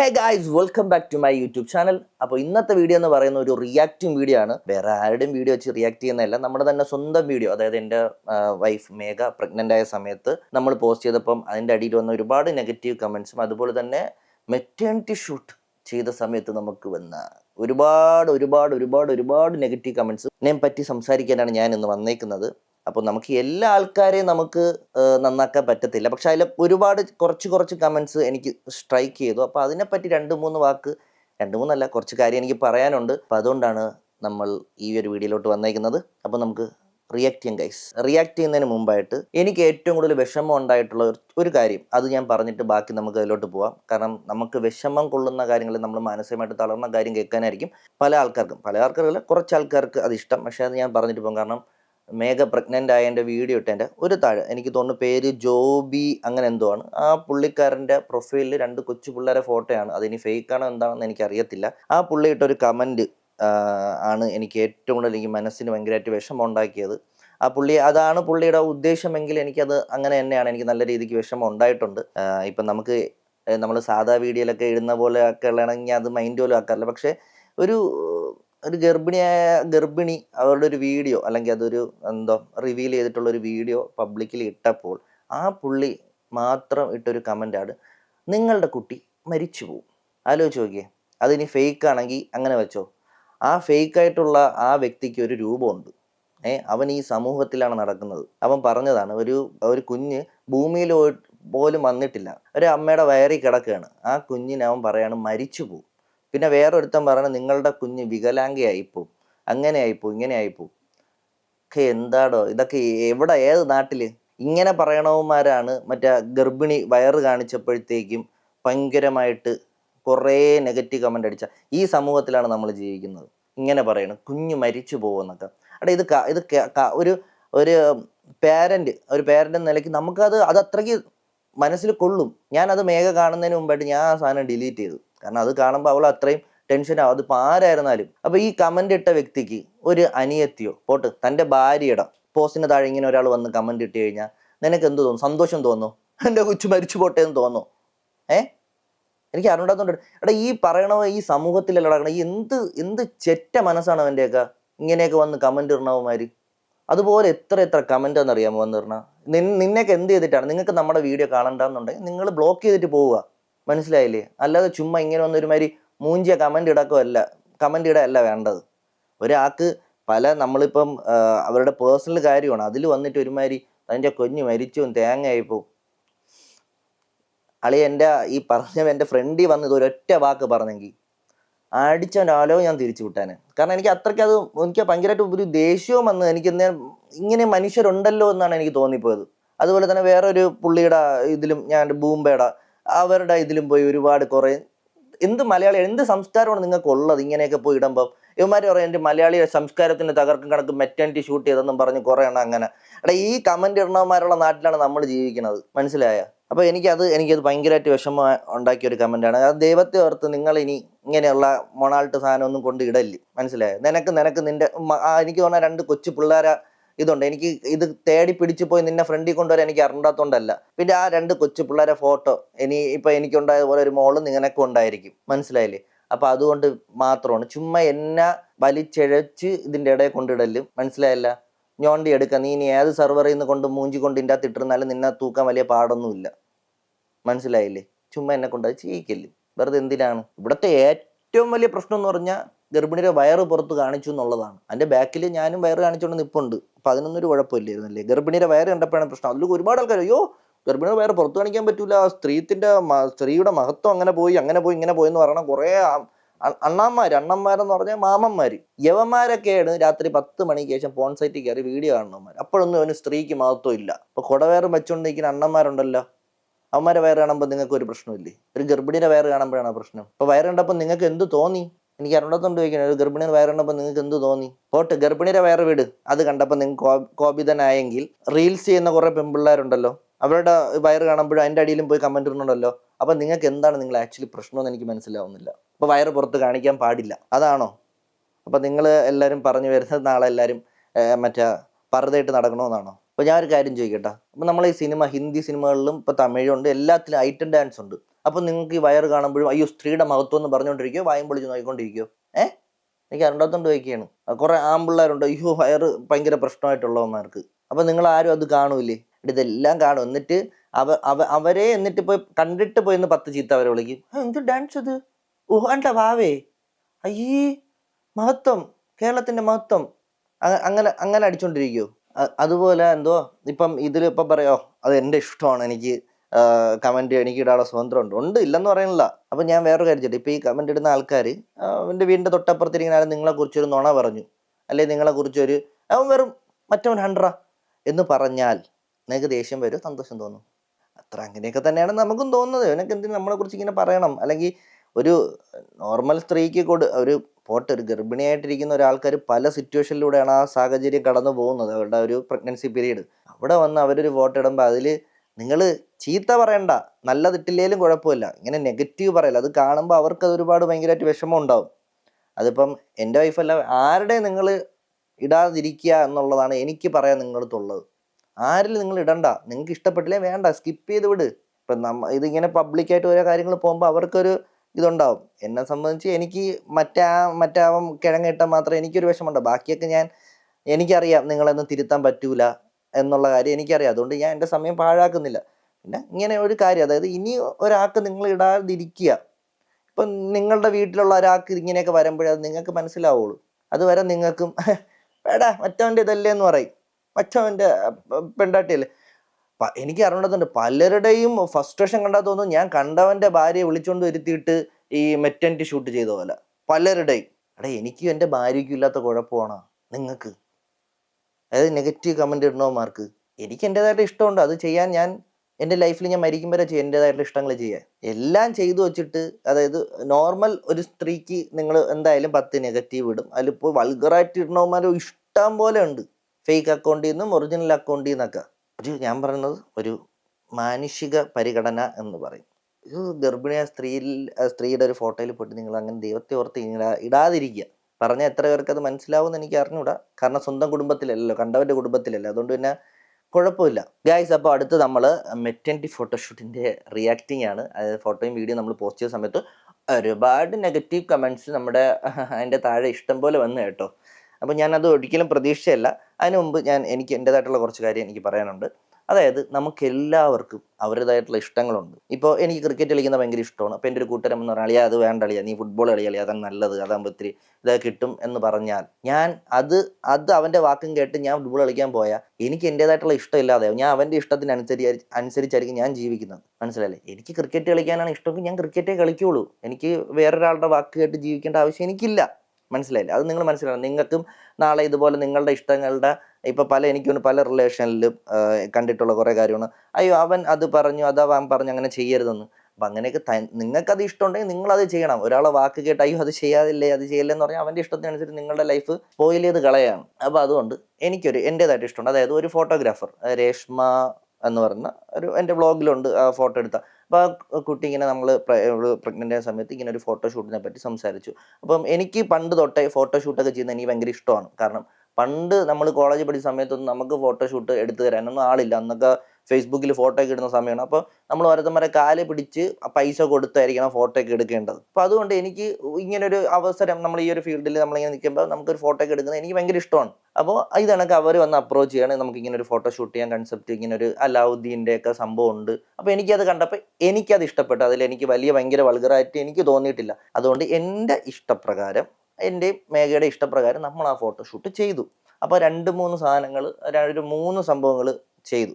Hey guys welcome back to my YouTube channel അപ്പോൾ ഇന്നത്തെ video എന്ന് പറയുന്ന ഒരു റിയാക്റ്റിംഗ് വീഡിയോ ആണ്. വേറെ ആരുടെയും വീഡിയോ വെച്ച് റിയാക്ട് ചെയ്യുന്നതല്ല നമ്മുടെ തന്നെ സ്വന്തം വീഡിയോ അതായത് എന്റെ വൈഫ് മേഘ പ്രഗ്നന്റ് ആയ സമയത്ത് നമ്മൾ പോസ്റ്റ് ചെയ്തപ്പം അതിന്റെ അടിയിൽ വന്ന ഒരുപാട് നെഗറ്റീവ് കമൻസും അതുപോലെ തന്നെ മെറ്റേണിറ്റി ഷൂട്ട് ചെയ്ത സമയത്ത് നമുക്ക് വന്ന ഒരുപാട് ഒരുപാട് ഒരുപാട് ഒരുപാട് നെഗറ്റീവ് കമൻസ് ഇതിനെ പറ്റി സംസാരിക്കാനാണ് ഞാൻ ഇന്ന് വന്നേക്കുന്നത്. അപ്പോൾ നമുക്ക് എല്ലാ ആൾക്കാരെയും നമുക്ക് നന്നാക്കാൻ പറ്റത്തില്ല. പക്ഷെ അതിൽ ഒരുപാട് കുറച്ച് കുറച്ച് കമൻസ് എനിക്ക് സ്ട്രൈക്ക് ചെയ്തു. അപ്പോൾ അതിനെപ്പറ്റി രണ്ട് മൂന്ന് വാക്ക് രണ്ട് മൂന്നല്ല കുറച്ച് കാര്യം എനിക്ക് പറയാനുണ്ട്. അപ്പോൾ അതുകൊണ്ടാണ് നമ്മൾ ഈ ഒരു വീഡിയോയിലോട്ട് വന്നേക്കുന്നത്. അപ്പോൾ നമുക്ക് റിയാക്ട് ചെയ്യാം ഗൈസ് റിയാക്ട് ചെയ്യുന്നതിന് മുമ്പായിട്ട് എനിക്ക് ഏറ്റവും കൂടുതൽ വിഷമം ഉണ്ടായിട്ടുള്ള ഒരു- കാര്യം. അത് ഞാൻ പറഞ്ഞിട്ട് ബാക്കി നമുക്ക് അതിലോട്ട് പോവാം. കാരണം നമുക്ക് വിഷമം കൊള്ളുന്ന കാര്യങ്ങൾ നമ്മൾ മാനസികമായിട്ട് തളർന്ന കാര്യം കേൾക്കാനായിരിക്കും പല ആൾക്കാർക്കും. പല ആൾക്കാർക്കല്ല കുറച്ച് ആൾക്കാർക്ക് അത് ഇഷ്ടം. പക്ഷേ അത് ഞാൻ പറഞ്ഞിട്ട് പോകും. കാരണം മേഘ പ്രഗ്നന്റ് ആയ എന്റെ വീഡിയോ ഇട്ടതിന്റെ ഒരു താഴെ എനിക്ക് തോന്നുന്നു പേര് ജോബി അങ്ങനെ എന്തോ ആണ്. ആ പുള്ളിക്കാരന്റെ പ്രൊഫൈലിൽ രണ്ട് കൊച്ചു പിള്ളേരെ ഫോട്ടോയാണ് അതിനി ഫേക്ക് ആണോ എന്താണെന്ന് എനിക്ക് അറിയത്തില്ല ആ പുള്ളി ഇട്ടൊരു കമന്റ് ആണ് എനിക്ക് ഏറ്റവും കൂടുതൽ എനിക്ക് മനസ്സിന് ഭയങ്കരമായിട്ട് വിഷമം ഉണ്ടാക്കിയത്. ആ പുള്ളി അതാണ് പുള്ളിയുടെ ഉദ്ദേശമെങ്കിൽ എനിക്കത് അങ്ങനെ തന്നെയാണ്. എനിക്ക് നല്ല രീതിക്ക് വിഷമം ഉണ്ടായിട്ടുണ്ട്. ഇപ്പം നമുക്ക് നമ്മൾ സാധാ വീഡിയോയിലൊക്കെ ഇടുന്ന പോലെ ഒക്കെ ഉള്ളതാണെങ്കിൽ അത് മൈൻഡ് പോലും ആക്കാറില്ല. പക്ഷേ ഒരു ഒരു ഗർഭിണിയായ ഗർഭിണി അവരുടെ ഒരു വീഡിയോ അല്ലെങ്കിൽ അതൊരു എന്തോ റിവീൽ ചെയ്തിട്ടുള്ള ഒരു വീഡിയോ പബ്ലിക്കിൽ ഇട്ടപ്പോൾ ആ പുള്ളി മാത്രം ഇട്ടൊരു കമന്റാണ് നിങ്ങളുടെ കുട്ടി മരിച്ചു പോവും. ആലോചിച്ച് നോക്കിയേ അതിനി ഫേക്ക് ആണെങ്കിൽ അങ്ങനെ വെച്ചോ. ആ ഫേക്കായിട്ടുള്ള ആ വ്യക്തിക്ക് ഒരു രൂപമുണ്ട്. ഏ അവൻ ഈ സമൂഹത്തിലാണ് നടക്കുന്നത്. അവൻ പറഞ്ഞതാണ് ഒരു ഒരു കുഞ്ഞ് ഭൂമിയിൽ പോലും വന്നിട്ടില്ല. ഒരു അമ്മയുടെ വയറി കിടക്കുകയാണ്. ആ കുഞ്ഞിനെ അവൻ പറയാണ് മരിച്ചു പോകും പിന്നെ വേറൊരുത്തൻ പറഞ്ഞു നിങ്ങളുടെ കുഞ്ഞ് വികലാംഗയായിപ്പോവും. അങ്ങനെ ആയിപ്പോവും ഇങ്ങനെ ആയിപ്പോവും ഒക്കെ എന്താടോ ഇതൊക്കെ എവിടെ ഏത് നാട്ടിൽ? ഇങ്ങനെ പറയണവന്മാരാണ് മറ്റേ ഗർഭിണി വയറ് കാണിച്ചപ്പോഴത്തേക്കും ഭയങ്കരമായിട്ട് കുറേ നെഗറ്റീവ് കമന്റ് അടിച്ച ഈ സമൂഹത്തിലാണ് നമ്മൾ ജീവിക്കുന്നത്. ഇങ്ങനെ പറയണം കുഞ്ഞ് മരിച്ചു പോകുമെന്നൊക്കെ അവിടെ ഇത് ഇത് ഒരു ഒരു പേരന്റ് ഒരു പേരന്റ് എന്ന നിലയ്ക്ക് നമുക്കത് അത് അത്രയ്ക്ക് മനസ്സിൽ കൊള്ളും. ഞാനത് മേഘ കാണുന്നതിന് മുമ്പായിട്ട് ഞാൻ ആ സാധനം ഡിലീറ്റ് ചെയ്തു. കാരണം അത് കാണുമ്പോൾ അവൾ അത്രയും ടെൻഷൻ ആവും. അതിപ്പോൾ ആരായിരുന്നാലും. അപ്പോൾ ഈ കമന്റ് ഇട്ട വ്യക്തിക്ക് ഒരു അനിയത്തിയോ പോട്ട് തന്റെ ഭാര്യയുടെ പോസ്റ്റിന് താഴെ ഇങ്ങനെ ഒരാൾ വന്ന് കമന്റ് ഇട്ട് കഴിഞ്ഞാൽ നിനക്ക് എന്ത് തോന്നും? സന്തോഷം തോന്നുന്നു? എന്റെ കൊച്ചു മരിച്ചു പോട്ടെ എന്ന് തോന്നുന്നു? ഏ? എനിക്ക് അറിഞ്ഞിടത്തോണ്ട് എടാ ഈ പറയണ ഈ സമൂഹത്തിലല്ല നടക്കണം. ഈ എന്ത് എന്ത് ചെറ്റ മനസ്സാണ് അവന്റെയൊക്കെ? ഇങ്ങനെയൊക്കെ വന്ന് കമന്റ് ഇടണവന്മാർ അതുപോലെ എത്ര എത്ര കമന്റ് എന്നറിയാമോ വന്നിടണ നിന്നെയൊക്കെ എന്ത് ചെയ്തിട്ടാണ്? നിങ്ങൾക്ക് നമ്മുടെ വീഡിയോ കാണണ്ടെന്നുണ്ടെങ്കിൽ നിങ്ങൾ ബ്ലോക്ക് ചെയ്തിട്ട് പോവുക. മനസ്സിലായില്ലേ? അല്ലാതെ ചുമ്മാ ഇങ്ങനെ വന്ന് ഒരുമാതിരി മൂഞ്ചിയ കമന്റ് ഇടക്കുമല്ല കമന്റ് ഇടയല്ല വേണ്ടത്. ഒരാൾക്ക് പല നമ്മളിപ്പം അവരുടെ പേഴ്സണൽ കാര്യമാണ്. അതിൽ വന്നിട്ട് ഒരുമാതിരി അതിന്റെ കൊഞ്ഞ് മരിച്ചും തേങ്ങയായിപ്പോവും അളി എന്റെ ഈ പറഞ്ഞ എന്റെ ഫ്രണ്ടി വന്ന് ഇത് ഒരൊറ്റ വാക്ക് പറഞ്ഞെങ്കിൽ അടിച്ചവന്റെ ആലോ ഞാൻ തിരിച്ചു വിട്ടാന്? കാരണം എനിക്ക് അത്രയ്ക്ക് അത് എനിക്ക് ഭയങ്കരമായിട്ട് ഒരു ദേഷ്യവും വന്ന് എനിക്ക് ഇങ്ങനെ മനുഷ്യരുണ്ടല്ലോ എന്നാണ് എനിക്ക് തോന്നിപ്പോയത്. അതുപോലെ തന്നെ വേറൊരു പുള്ളിയുടെ ഇതിലും ഞാൻ ബൂംബയുടെ അവരുടെ ഇതിലും പോയി ഒരുപാട് കുറേ എന്ത് മലയാളി എന്ത് സംസ്കാരമാണ് നിങ്ങൾക്ക് ഉള്ളത് ഇങ്ങനെയൊക്കെ പോയി ഇടുമ്പം ഇവന്മാർ പറയും എന്റെ മലയാളി സംസ്കാരത്തിന് തകർക്കും കണക്ക് മെറ്റേണിറ്റി ഷൂട്ട് ചെയ്തെന്നും പറഞ്ഞ് കുറേ അങ്ങനെ. എടാ ഈ കമന്റ് ഇടണവന്മാരുള്ള നാട്ടിലാണ് നമ്മൾ ജീവിക്കുന്നത്. മനസ്സിലായ? അപ്പോൾ എനിക്കത് എനിക്കത് ഭയങ്കരമായിട്ട് വിഷമം ഉണ്ടാക്കിയ ഒരു കമന്റാണ് അത് ദൈവത്തെ ഓർത്ത് നിങ്ങൾ ഇനി ഇങ്ങനെയുള്ള മൊണാൾട്ട് സാധനം ഒന്നും കൊണ്ട് ഇടല്ലേ? മനസ്സിലായോ? നിനക്ക് നിനക്ക് നിന്റെ എനിക്ക് തോന്നുന്ന രണ്ട് കൊച്ചു പിള്ളേരെ ഇതുണ്ട്. എനിക്ക് ഇത് തേടി പിടിച്ചു പോയി നിന്നെ ഫ്രണ്ടിൽ കൊണ്ടുവരാൻ എനിക്ക് അറിഞ്ഞാത്തോണ്ടല്ല പിന്നെ ആ രണ്ട് കൊച്ചു പിള്ളേരെ ഫോട്ടോ ഇനി ഇപ്പൊ എനിക്കുണ്ടായ പോലെ ഒരു മോളും നിനക്കും ഉണ്ടായിരിക്കും. മനസ്സിലായില്ലേ? അപ്പൊ അതുകൊണ്ട് മാത്രമാണ്. ചുമ്മാ എന്നെ വലിച്ചഴച്ച് ഇതിന്റെ ഇടയിൽ കൊണ്ടിടലും. മനസ്സിലായല്ല? ഞോണ്ടി എടുക്ക. നീ ഇനി ഏത് സെർവറിൽ നിന്ന് കൊണ്ട് മൂഞ്ചി കൊണ്ട് ഇതിന്റെ അകത്ത് ഇട്ടിരുന്നാലും നിന്നെ തൂക്കാൻ വലിയ പാടൊന്നുമില്ല. മനസ്സിലായില്ലേ? ചുമ്മാ എന്നെ കൊണ്ടത് ചെയ്യിക്കല്ലേ വെറുതെ എന്തിനാണ്? ഇവിടുത്തെ ഏറ്റവും വലിയ പ്രശ്നം എന്ന് പറഞ്ഞാൽ ഗർഭിണിയുടെ വയറ് പുറത്ത് കാണിച്ചു എന്നുള്ളതാണ്. അതിന്റെ ബാക്കിൽ ഞാനും വയറ് കാണിച്ചുകൊണ്ട് നിപ്പുണ്ട്. അപ്പൊ അതിനൊന്നും ഒരു കുഴപ്പമില്ലായിരുന്നല്ലേ? ഗർഭിണിയുടെ വയറ് കണ്ടപ്പോഴാണ് പ്രശ്നം. അതിൽ ഒരുപാട് ആൾക്കാർ അയ്യോ ഗർഭിണിയുടെ വയറ് പുറത്ത് കാണിക്കാൻ പറ്റൂല. സ്ത്രീത്തിന്റെ സ്ത്രീയുടെ മഹത്വം അങ്ങനെ പോയി അങ്ങനെ പോയി ഇങ്ങനെ പോയി എന്ന് പറയണം കുറേ അണ്ണാന്മാർ അണ്ണന്മാരെന്ന് പറഞ്ഞാൽ മാമന്മാര്. യവന്മാരൊക്കെയാണ് രാത്രി പത്ത് മണിക്ക് ശേഷം പോൺ സൈറ്റിൽ കയറി വീഡിയോ കാണുന്നവന്മാർ അപ്പോഴൊന്നും അവന് സ്ത്രീക്ക് മഹത്വം ഇല്ല. അപ്പൊ കുടവയറ് വെച്ചുകൊണ്ടിരിക്കുന്ന അണ്ണന്മാരുണ്ടല്ലോ? അവന്മാരെ വയറ് കാണുമ്പോൾ നിങ്ങൾക്ക് ഒരു പ്രശ്നമില്ലേ? ഒരു ഗർഭിണിയുടെ വയറ് കാണുമ്പോഴാണ് പ്രശ്നം? അപ്പൊ വയറ് കണ്ടപ്പോൾ നിങ്ങൾക്ക് എന്ത് തോന്നി? എനിക്ക് അറിഞ്ഞത്തോണ്ട് ചോദിക്കുന്നത് ഒരു ഗർഭിണിയുടെ വയറ് കണ്ടപ്പോൾ നിങ്ങൾക്ക് എന്ത് തോന്നി? പോട്ട് ഗർഭിണിയുടെ വയറ് വിട്. അത് കണ്ടപ്പോൾ നിങ്ങൾക്ക് കോപിതനായെങ്കിൽ റീൽസ് ചെയ്യുന്ന കുറെ പെൺപിള്ളേരുണ്ടല്ലോ. അവരുടെ വയറ് കാണുമ്പോഴും അതിന്റെ അടിയിലും പോയി കമന്റ് ഇടുന്നുണ്ടല്ലോ. അപ്പം നിങ്ങൾക്ക് എന്താണ് നിങ്ങൾ ആക്ച്വലി പ്രശ്നമെന്ന് എനിക്ക് മനസ്സിലാവുന്നില്ല. അപ്പോൾ വയറ് പുറത്ത് കാണിക്കാൻ പാടില്ല. അതാണോ? അപ്പം നിങ്ങൾ എല്ലാവരും പറഞ്ഞു വരുന്നത് നാളെ എല്ലാവരും മറ്റേ പറുതായിട്ട് നടക്കണമെന്നാണോ അപ്പോൾ ഞാൻ ഒരു കാര്യം ചോദിക്കട്ടെ. അപ്പോൾ നമ്മൾ ഈ സിനിമ ഹിന്ദി സിനിമകളിലും ഇപ്പോൾ തമിഴുണ്ട് എല്ലാത്തിലും ഐറ്റം ഡാൻസ് ഉണ്ട്. അപ്പം നിങ്ങൾക്ക് ഈ വയർ കാണുമ്പോഴും അയ്യോ സ്ത്രീയുടെ മഹത്വം എന്ന് പറഞ്ഞുകൊണ്ടിരിക്കുകയോ വായും പൊളിച്ച് നോക്കിക്കൊണ്ടിരിക്കുകയോ ഏ? എനിക്ക് അറിണ്ടാത്തോണ്ട് വയ്ക്കുകയാണ്. കുറെ ആമ്പിള്ളേരുണ്ട് അയ്യോ വയറ് ഭയങ്കര പ്രശ്നമായിട്ടുള്ളവന്മാർക്ക്. അപ്പം നിങ്ങൾ ആരും അത് കാണൂലേ ഇതെല്ലാം കാണും. എന്നിട്ട് അവ അവ അവരെ എന്നിട്ട് പോയി കണ്ടിട്ട് പോയി പത്ത് ചീത്ത അവരെ വിളിക്കും. "ആ, എന്ത് ഡാൻസ് ഇത്? ഊഹാണ്ട വാവേ. അയ്യേ മഹത്വം. കേരളത്തിന്റെ മഹത്വം. അങ്ങനെ അങ്ങനെ അടിച്ചോണ്ടിരിക്കുവോ? അതുപോലെ എന്തോ ഇപ്പം ഇതിൽ ഇപ്പം പറയോ അത് എന്റെ ഇഷ്ടമാണ് എനിക്ക്. കമന്റ് എനിക്ക് ഇടാനുള്ള സ്വാതന്ത്ര്യം ഉണ്ട്. ഇല്ലെന്ന് പറയുന്നില്ല അപ്പം ഞാൻ വേറൊരു കാര്യം ചെയ്തു ഇപ്പോൾ ഈ കമന്റ് ഇടുന്ന ആൾക്കാർ എന്റെ വീടിന്റെ തൊട്ടപ്പുറത്തിരിക്കുന്ന ആൾ നിങ്ങളെ കുറിച്ചൊരു നുണ പറഞ്ഞു. അല്ലെങ്കിൽ നിങ്ങളെ കുറിച്ചൊരു അവൻ വെറും മറ്റവൻ ഹൺഡ്ര എന്ന് പറഞ്ഞാൽ നിങ്ങൾക്ക് ദേഷ്യം വരും സന്തോഷം തോന്നും അത്ര അങ്ങനെയൊക്കെ തന്നെയാണ് നമുക്കും തോന്നുന്നത്. ഇവനൊക്കെ എന്തിനും നമ്മളെ കുറിച്ച് ഇങ്ങനെ പറയണം? അല്ലെങ്കിൽ ഒരു നോർമൽ സ്ത്രീക്ക് കൊടു ഒരു പോട്ട് ഒരു ഗർഭിണിയായിട്ടിരിക്കുന്ന ഒരാൾക്കാർ പല സിറ്റുവേഷനിലൂടെയാണ് ആ സാഹചര്യം കടന്നു പോകുന്നത് അവരുടെ ഒരു പ്രഗ്നൻസി പീരീഡ് അവിടെ വന്ന് അവരൊരു വോട്ട് ഇടുമ്പോൾ അതിൽ നിങ്ങൾ ചീത്ത പറയണ്ട. നല്ലതിട്ടില്ലേലും കുഴപ്പമില്ല. ഇങ്ങനെ നെഗറ്റീവ് പറയല്ല. അത് കാണുമ്പോൾ അവർക്ക് അത് ഒരുപാട് ഭയങ്കരമായിട്ട് വിഷമം ഉണ്ടാവും. അതിപ്പം എന്റെ വൈഫല്ല ആരുടെ നിങ്ങൾ ഇടാതിരിക്കുക എന്നുള്ളതാണ് എനിക്ക് പറയാൻ നിങ്ങളടുത്തുള്ളത്. ആരിൽ നിങ്ങൾ ഇടണ്ട. നിങ്ങൾക്ക് ഇഷ്ടപ്പെട്ടില്ലേ വേണ്ട. സ്കിപ്പ് ചെയ്ത് വിട്. ഇപ്പം നമ്മ ഇതിങ്ങനെ പബ്ലിക്കായിട്ട് ഓരോ കാര്യങ്ങൾ പോകുമ്പോൾ അവർക്കൊരു ഇതുണ്ടാവും. എന്നെ സംബന്ധിച്ച് എനിക്ക് മറ്റാ മറ്റാവും കിഴങ്ങിട്ടാൽ മാത്രമേ എനിക്കൊരു വിഷമമുണ്ട് ബാക്കിയൊക്കെ ഞാൻ എനിക്കറിയാം നിങ്ങളെന്ന് തിരുത്താൻ പറ്റൂല. എന്നുള്ള കാര്യം എനിക്കറിയാം. അതുകൊണ്ട് ഞാൻ എന്റെ സമയം പാഴാക്കുന്നില്ല. പിന്നെ ഇങ്ങനെ ഒരു കാര്യം അതായത് ഇനി ഒരാൾക്ക് നിങ്ങൾ ഇടാതിരിക്കുക. ഇപ്പം നിങ്ങളുടെ വീട്ടിലുള്ള ഒരാൾക്ക് ഇങ്ങനെയൊക്കെ വരുമ്പോഴേ അത് നിങ്ങൾക്ക് മനസ്സിലാവുള്ളൂ. അതുവരെ നിങ്ങൾക്കും വേടാ മറ്റവന്റെ ഇതല്ലേ എന്ന് പറയും. മറ്റവന്റെ പെണ്ടാട്ടിയല്ലേ എനിക്ക് അറിയേണ്ടതുണ്ട് പലരുടെയും ഫസ്ട്രേഷൻ കണ്ടാൽ തോന്നുന്നു ഞാൻ കണ്ടവന്റെ ഭാര്യയെ വിളിച്ചുകൊണ്ട് വരുത്തിയിട്ട് ഈ മെറ്റന്റി ഷൂട്ട് ചെയ്ത പോലെ. പലരുടെയും. എടാ എനിക്കും എന്റെ ഭാര്യയ്ക്കും ഇല്ലാത്ത കുഴപ്പമാണോ? നിങ്ങൾക്ക്? അതായത് നെഗറ്റീവ് കമന്റ് ഇടണോ മാർക്ക് എനിക്ക് എന്റെതായിട്ട് ഇഷ്ടമുണ്ട്. അത് ചെയ്യാൻ ഞാൻ എന്റെ ലൈഫിൽ ഞാൻ മരിക്കും വരെ ചെയ്യും. എന്റെതായിട്ടുള്ള ഇഷ്ടങ്ങൾ ചെയ്യാൻ. എല്ലാം ചെയ്തു വെച്ചിട്ട് അതായത് നോർമൽ ഒരു സ്ത്രീക്ക് നിങ്ങൾ എന്തായാലും പത്ത് നെഗറ്റീവ് ഇടും. അതിലിപ്പോൾ വൾഗറായിട്ട് ഇടണവന്മാർ ഇഷ്ടം പോലെ ഉണ്ട്. ഫേക്ക് അക്കൗണ്ടിൽ നിന്നും ഒറിജിനൽ അക്കൗണ്ടിൽ നിന്നൊക്കെ ഒരു ഞാൻ പറയുന്നത് ഒരു മാനുഷിക പരിഗണന എന്ന് പറയും. ഒരു ഗർഭിണിയായ സ്ത്രീയിൽ സ്ത്രീയുടെ ഒരു ഫോട്ടോയിൽ പോയിട്ട് നിങ്ങൾ അങ്ങനെ ദൈവത്തെ ഓർത്ത് ഇങ്ങനെ ഇടാതിരിക്കുക. പറഞ്ഞാൽ എത്ര പേർക്ക് അത് മനസ്സിലാവുമെന്ന് എനിക്ക് അറിഞ്ഞൂടാ. കാരണം സ്വന്തം കുടുംബത്തിലല്ലല്ലോ കണ്ടവന്റെ കുടുംബത്തിലല്ലേ. അതുകൊണ്ട് പിന്നെ കുഴപ്പമില്ല. ഗായ്സ് അപ്പോൾ അടുത്ത് നമ്മൾ മെറ്റന്റി ഫോട്ടോഷൂട്ടിന്റെ റിയാക്ടിങ് ആണ്. അതായത് ഫോട്ടോയും വീഡിയോ നമ്മൾ പോസ്റ്റ് ചെയ്ത സമയത്ത് ഒരുപാട് നെഗറ്റീവ് കമന്റ്സ് നമ്മുടെ അതിന്റെ താഴെ ഇഷ്ടം പോലെ വന്നു കേട്ടോ. അപ്പോൾ ഞാനത് ഒരിക്കലും പ്രതീക്ഷയല്ല. അതിനു മുമ്പ് ഞാൻ എനിക്ക് എന്റെതായിട്ടുള്ള കുറച്ച് കാര്യം എനിക്ക് പറയാനുണ്ട്. അതായത് നമുക്ക് എല്ലാവർക്കും അവരുടേതായിട്ടുള്ള ഇഷ്ടങ്ങളുണ്ട്. ഇപ്പോൾ എനിക്ക് ക്രിക്കറ്റ് കളിക്കുന്ന ഭയങ്കര ഇഷ്ടമാണ്. അപ്പോൾ എന്റെ ഒരു കൂട്ടരം എന്ന് പറഞ്ഞാൽ അളിയാ അത് വേണ്ട അളിയാ നീ ഫുട്ബോൾ കളി അളിയാ അതാണ് നല്ലത് അതാകുമ്പോൾ ഇത്തിരി ഇതൊക്കെ കിട്ടും എന്ന് പറഞ്ഞാൽ ഞാൻ അത് അത് അവന്റെ വാക്കും കേട്ട് ഞാൻ ഫുട്ബോൾ കളിക്കാൻ പോയാൽ എനിക്ക് എന്റെതായിട്ടുള്ള ഇഷ്ടമില്ലാതെ ഞാൻ അവന്റെ ഇഷ്ടത്തിനനുസരി അനുസരിച്ചായിരിക്കും ഞാൻ ജീവിക്കുന്നത്. മനസ്സിലല്ലേ എനിക്ക് ക്രിക്കറ്റ് കളിക്കാനാണ് ഇഷ്ടമെങ്കിൽ ഞാൻ ക്രിക്കറ്റേ കളിക്കുള്ളൂ. എനിക്ക് വേറൊരാളുടെ വാക്ക് കേട്ട് ജീവിക്കേണ്ട ആവശ്യം എനിക്കില്ല. മനസ്സിലായില്ലേ? അത് നിങ്ങൾ മനസ്സിലാക്കണം. നിങ്ങൾക്കും നാളെ ഇതുപോലെ നിങ്ങളുടെ ഇഷ്ടങ്ങളുടെ ഇപ്പൊ പല എനിക്കൊന്ന് പല റിലേഷനിലും കണ്ടിട്ടുള്ള കുറേ കാര്യമാണ്. അയ്യോ അവൻ അത് പറഞ്ഞു അത് അവൻ പറഞ്ഞു അങ്ങനെ ചെയ്യരുതെന്ന്. അപ്പൊ അങ്ങനെയൊക്കെ നിങ്ങൾക്ക് അത് ഇഷ്ടമുണ്ടെങ്കിൽ നിങ്ങൾ അത് ചെയ്യണം. ഒരാളെ വാക്ക് കേട്ട് അയ്യോ അത് ചെയ്യാതില്ലേ അത് ചെയ്യല്ലേ എന്ന് പറഞ്ഞാൽ അവന്റെ ഇഷ്ടത്തിനനുസരിച്ച് നിങ്ങളുടെ ലൈഫ് സ്പോയിൽ കളയാണ്. അപ്പൊ അതുകൊണ്ട് എനിക്കൊരു എന്റെതായിട്ട് ഇഷ്ടമുണ്ട്. അതായത് ഒരു ഫോട്ടോഗ്രാഫർ രേഷ്മ എന്ന് പറഞ്ഞ ഒരു എന്റെ ബ്ലോഗിലുണ്ട് ആ ഫോട്ടോ എടുത്ത. അപ്പോൾ ആ കുട്ടി ഇങ്ങനെ നമ്മൾ പ്രഗ്നന്റ് ആയ സമയത്ത് ഇങ്ങനെ ഒരു ഫോട്ടോഷൂട്ടിനെ പറ്റി സംസാരിച്ചു. അപ്പം എനിക്ക് പണ്ട് തൊട്ടേ ഫോട്ടോഷൂട്ടൊക്കെ ചെയ്യുന്നത് എനിക്ക് ഭയങ്കര ഇഷ്ടമാണ്. കാരണം പണ്ട് നമ്മൾ കോളേജിൽ പഠിച്ച സമയത്തൊന്നും നമുക്ക് ഫോട്ടോഷൂട്ട് എടുത്തു തരാനൊന്നും ആളില്ല. അന്നൊക്കെ ഫേസ്ബുക്കിൽ ഫോട്ടോ ഒക്കെ ഇടുന്ന സമയമാണ്. അപ്പോൾ നമ്മൾ ഓരോരുത്തന്മാരെ കാൽ പിടിച്ച് പൈസ കൊടുത്തായിരിക്കണം ഫോട്ടോ ഒക്കെ എടുക്കേണ്ടത്. അപ്പോൾ അതുകൊണ്ട് എനിക്ക് ഇങ്ങനൊരു അവസരം നമ്മൾ ഈ ഒരു ഫീൽഡിൽ നമ്മളിങ്ങനെ നിൽക്കുമ്പോൾ നമുക്കൊരു ഫോട്ടോ ഒക്കെ എടുക്കുന്നത് എനിക്ക് ഭയങ്കര ഇഷ്ടമാണ്. അപ്പോൾ ഇതണക്ക് അവർ വന്ന് അപ്രോച്ച് ചെയ്യണം നമുക്ക് ഇങ്ങനെ ഒരു ഫോട്ടോ ഷൂട്ട് ചെയ്യാൻ കൺസെപ്റ്റ് ഇങ്ങനെ ഒരു അലാവുദ്ദീന്റെ ഒക്കെ സംഭവം ഉണ്ട്. അപ്പോൾ എനിക്കത് കണ്ടപ്പോൾ എനിക്കത് ഇഷ്ടപ്പെട്ടു. അതിൽ എനിക്ക് വലിയ ഭയങ്കര വൾഗറായിട്ട് എനിക്ക് തോന്നിയിട്ടില്ല. അതുകൊണ്ട് എന്റെ ഇഷ്ടപ്രകാരം എന്റെ മേഘയുടെ ഇഷ്ടപ്രകാരം നമ്മൾ ആ ഫോട്ടോഷൂട്ട് ചെയ്തു. അപ്പോൾ രണ്ട് മൂന്ന് സാധനങ്ങൾ ഒരു മൂന്ന് സംഭവങ്ങൾ ചെയ്തു.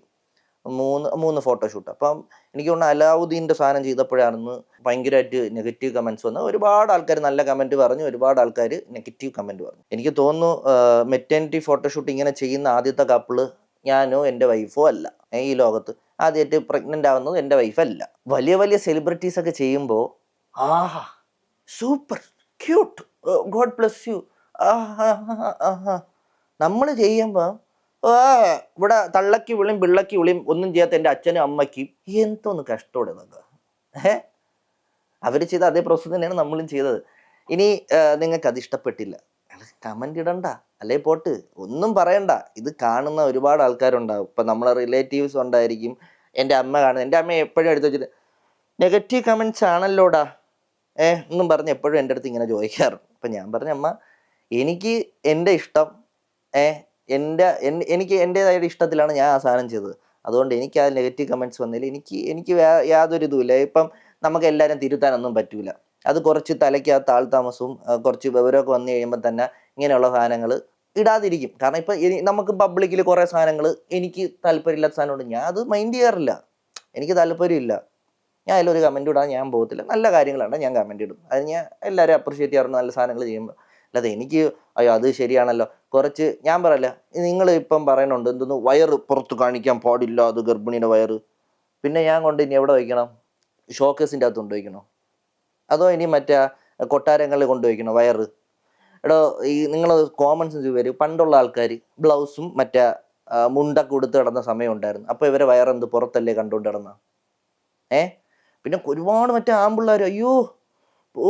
മൂന്ന് മൂന്ന് ഫോട്ടോഷൂട്ട് അപ്പം എനിക്ക് തോന്നുന്നു അലാവുദ്ദീന്റെ സാധനം ചെയ്തപ്പോഴാണെന്ന് ഭയങ്കരമായിട്ട് നെഗറ്റീവ് കമന്റ്സ് വന്ന് ഒരുപാട് ആൾക്കാർ നല്ല കമന്റ് പറഞ്ഞു ഒരുപാട് ആൾക്കാർ നെഗറ്റീവ് കമന്റ് പറഞ്ഞു. എനിക്ക് തോന്നുന്നു മെറ്റേണിറ്റി ഫോട്ടോഷൂട്ട് ഇങ്ങനെ ചെയ്യുന്ന ആദ്യത്തെ കപ്പിൾ ഞാനോ എന്റെ വൈഫോ അല്ല. ഈ ലോകത്ത് ആദ്യമായിട്ട് പ്രഗ്നന്റ് ആവുന്നത് എന്റെ വൈഫല്ല വലിയ വലിയ സെലിബ്രിറ്റീസ് ഒക്കെ ചെയ്യുമ്പോൾ ആഹാ super cute god bless you നമ്മൾ ചെയ്യുമ്പോൾ ഇവിടെ തള്ളക്കി വിളിയും പിള്ളക്കി വിളിയും ഒന്നും ചെയ്യാത്ത എന്റെ അച്ഛനും അമ്മയ്ക്കും എന്തോന്ന് കഷ്ടോടെ ഇതൊക്കെ ഏ? അവർ ചെയ്ത അതേ പ്രോസസ്സ് തന്നെയാണ് നമ്മളും ചെയ്തത്. ഇനി നിങ്ങൾക്ക് അത് ഇഷ്ടപ്പെട്ടില്ല. കമന്റ് ഇടണ്ട. അല്ലേ പോട്ട്. ഒന്നും പറയണ്ട. ഇത് കാണുന്ന ഒരുപാട് ആൾക്കാരുണ്ടാവും. ഇപ്പം നമ്മളെ റിലേറ്റീവ്സ് ഉണ്ടായിരിക്കും. എന്റെ അമ്മ കാണുന്നത് എന്റെ അമ്മ എപ്പോഴും എടുത്ത് വെച്ചിട്ട് നെഗറ്റീവ് കമൻസ് ആണല്ലോടാ. ഏ എന്നും പറഞ്ഞ് എപ്പോഴും എന്റെ അടുത്ത് ഇങ്ങനെ ചോദിക്കാറുണ്ട് അപ്പം ഞാൻ പറഞ്ഞ അമ്മ എനിക്ക് എന്റെ ഇഷ്ടം ഏ എന്റെ എൻ- എനിക്ക് എന്റെതായ ഇഷ്ടത്തിലാണ് ഞാൻ ആ സാധനം ചെയ്തത്. അതുകൊണ്ട് എനിക്ക് ആ നെഗറ്റീവ് കമന്റ്സ് വന്നതിൽ എനിക്ക് എനിക്ക് യാതൊരു ഇതുമില്ല. ഇപ്പം നമുക്ക് എല്ലാവരും തിരുത്താനൊന്നും പറ്റൂല. അത് കുറച്ച് തലയ്ക്കകത്ത് ആൾ താമസവും കുറച്ച് വിവരമൊക്കെ വന്നു കഴിയുമ്പോൾ തന്നെ ഇങ്ങനെയുള്ള സാധനങ്ങൾ ഇടാതിരിക്കും. കാരണം ഇപ്പം നമുക്ക് പബ്ലിക്കിൽ കുറേ സാധനങ്ങൾ എനിക്ക് താല്പര്യമില്ലാത്ത സാധനമുണ്ട്. ഞാൻ അത് മൈൻഡ് ചെയ്യാറില്ല. എനിക്ക് താല്പര്യമില്ല. ഞാൻ അതിലൊരു കമന്റ് ഇടാൻ ഞാൻ പോകത്തില്ല. നല്ല കാര്യങ്ങളാണ് ഞാൻ കമന്റ് ഇടും അത് ഞാൻ എല്ലാവരും അപ്രിഷ്യേറ്റ് ചെയ്യാറുണ്ട്. നല്ല സാധനങ്ങൾ ചെയ്യുമ്പോൾ. അല്ലാതെ എനിക്ക് അയ്യോ അത് ശരിയാണല്ലോ. കുറച്ച് ഞാൻ പറയല്ല നിങ്ങൾ ഇപ്പം പറയണുണ്ട് എന്തൊന്ന് വയറ് പുറത്ത് കാണിക്കാൻ പാടില്ല അത് ഗർഭിണിയുടെ വയറ്. പിന്നെ ഞാൻ കൊണ്ട് ഇനി എവിടെ വയ്ക്കണം? ഷോക്കേസിന്റെ അകത്ത് കൊണ്ടുവയ്ക്കണോ അതോ ഇനി മറ്റേ കൊട്ടാരങ്ങളിൽ കൊണ്ടുവയ്ക്കണോ വയറ്? എടോ ഈ നിങ്ങൾ കോമൺ സെൻസ് വരും പണ്ടുള്ള ആൾക്കാർ ബ്ലൗസും മറ്റേ മുണ്ട ഉടുത്ത് കിടന്ന സമയം ഉണ്ടായിരുന്നു. അപ്പോൾ ഇവരെ വയറെന്ത് പുറത്തല്ലേ കണ്ടുകൊണ്ട് കിടന്ന? ഏ? പിന്നെ ഒരുപാട് മറ്റേ ആമ്പിള്ളേർ അയ്യോ ഓ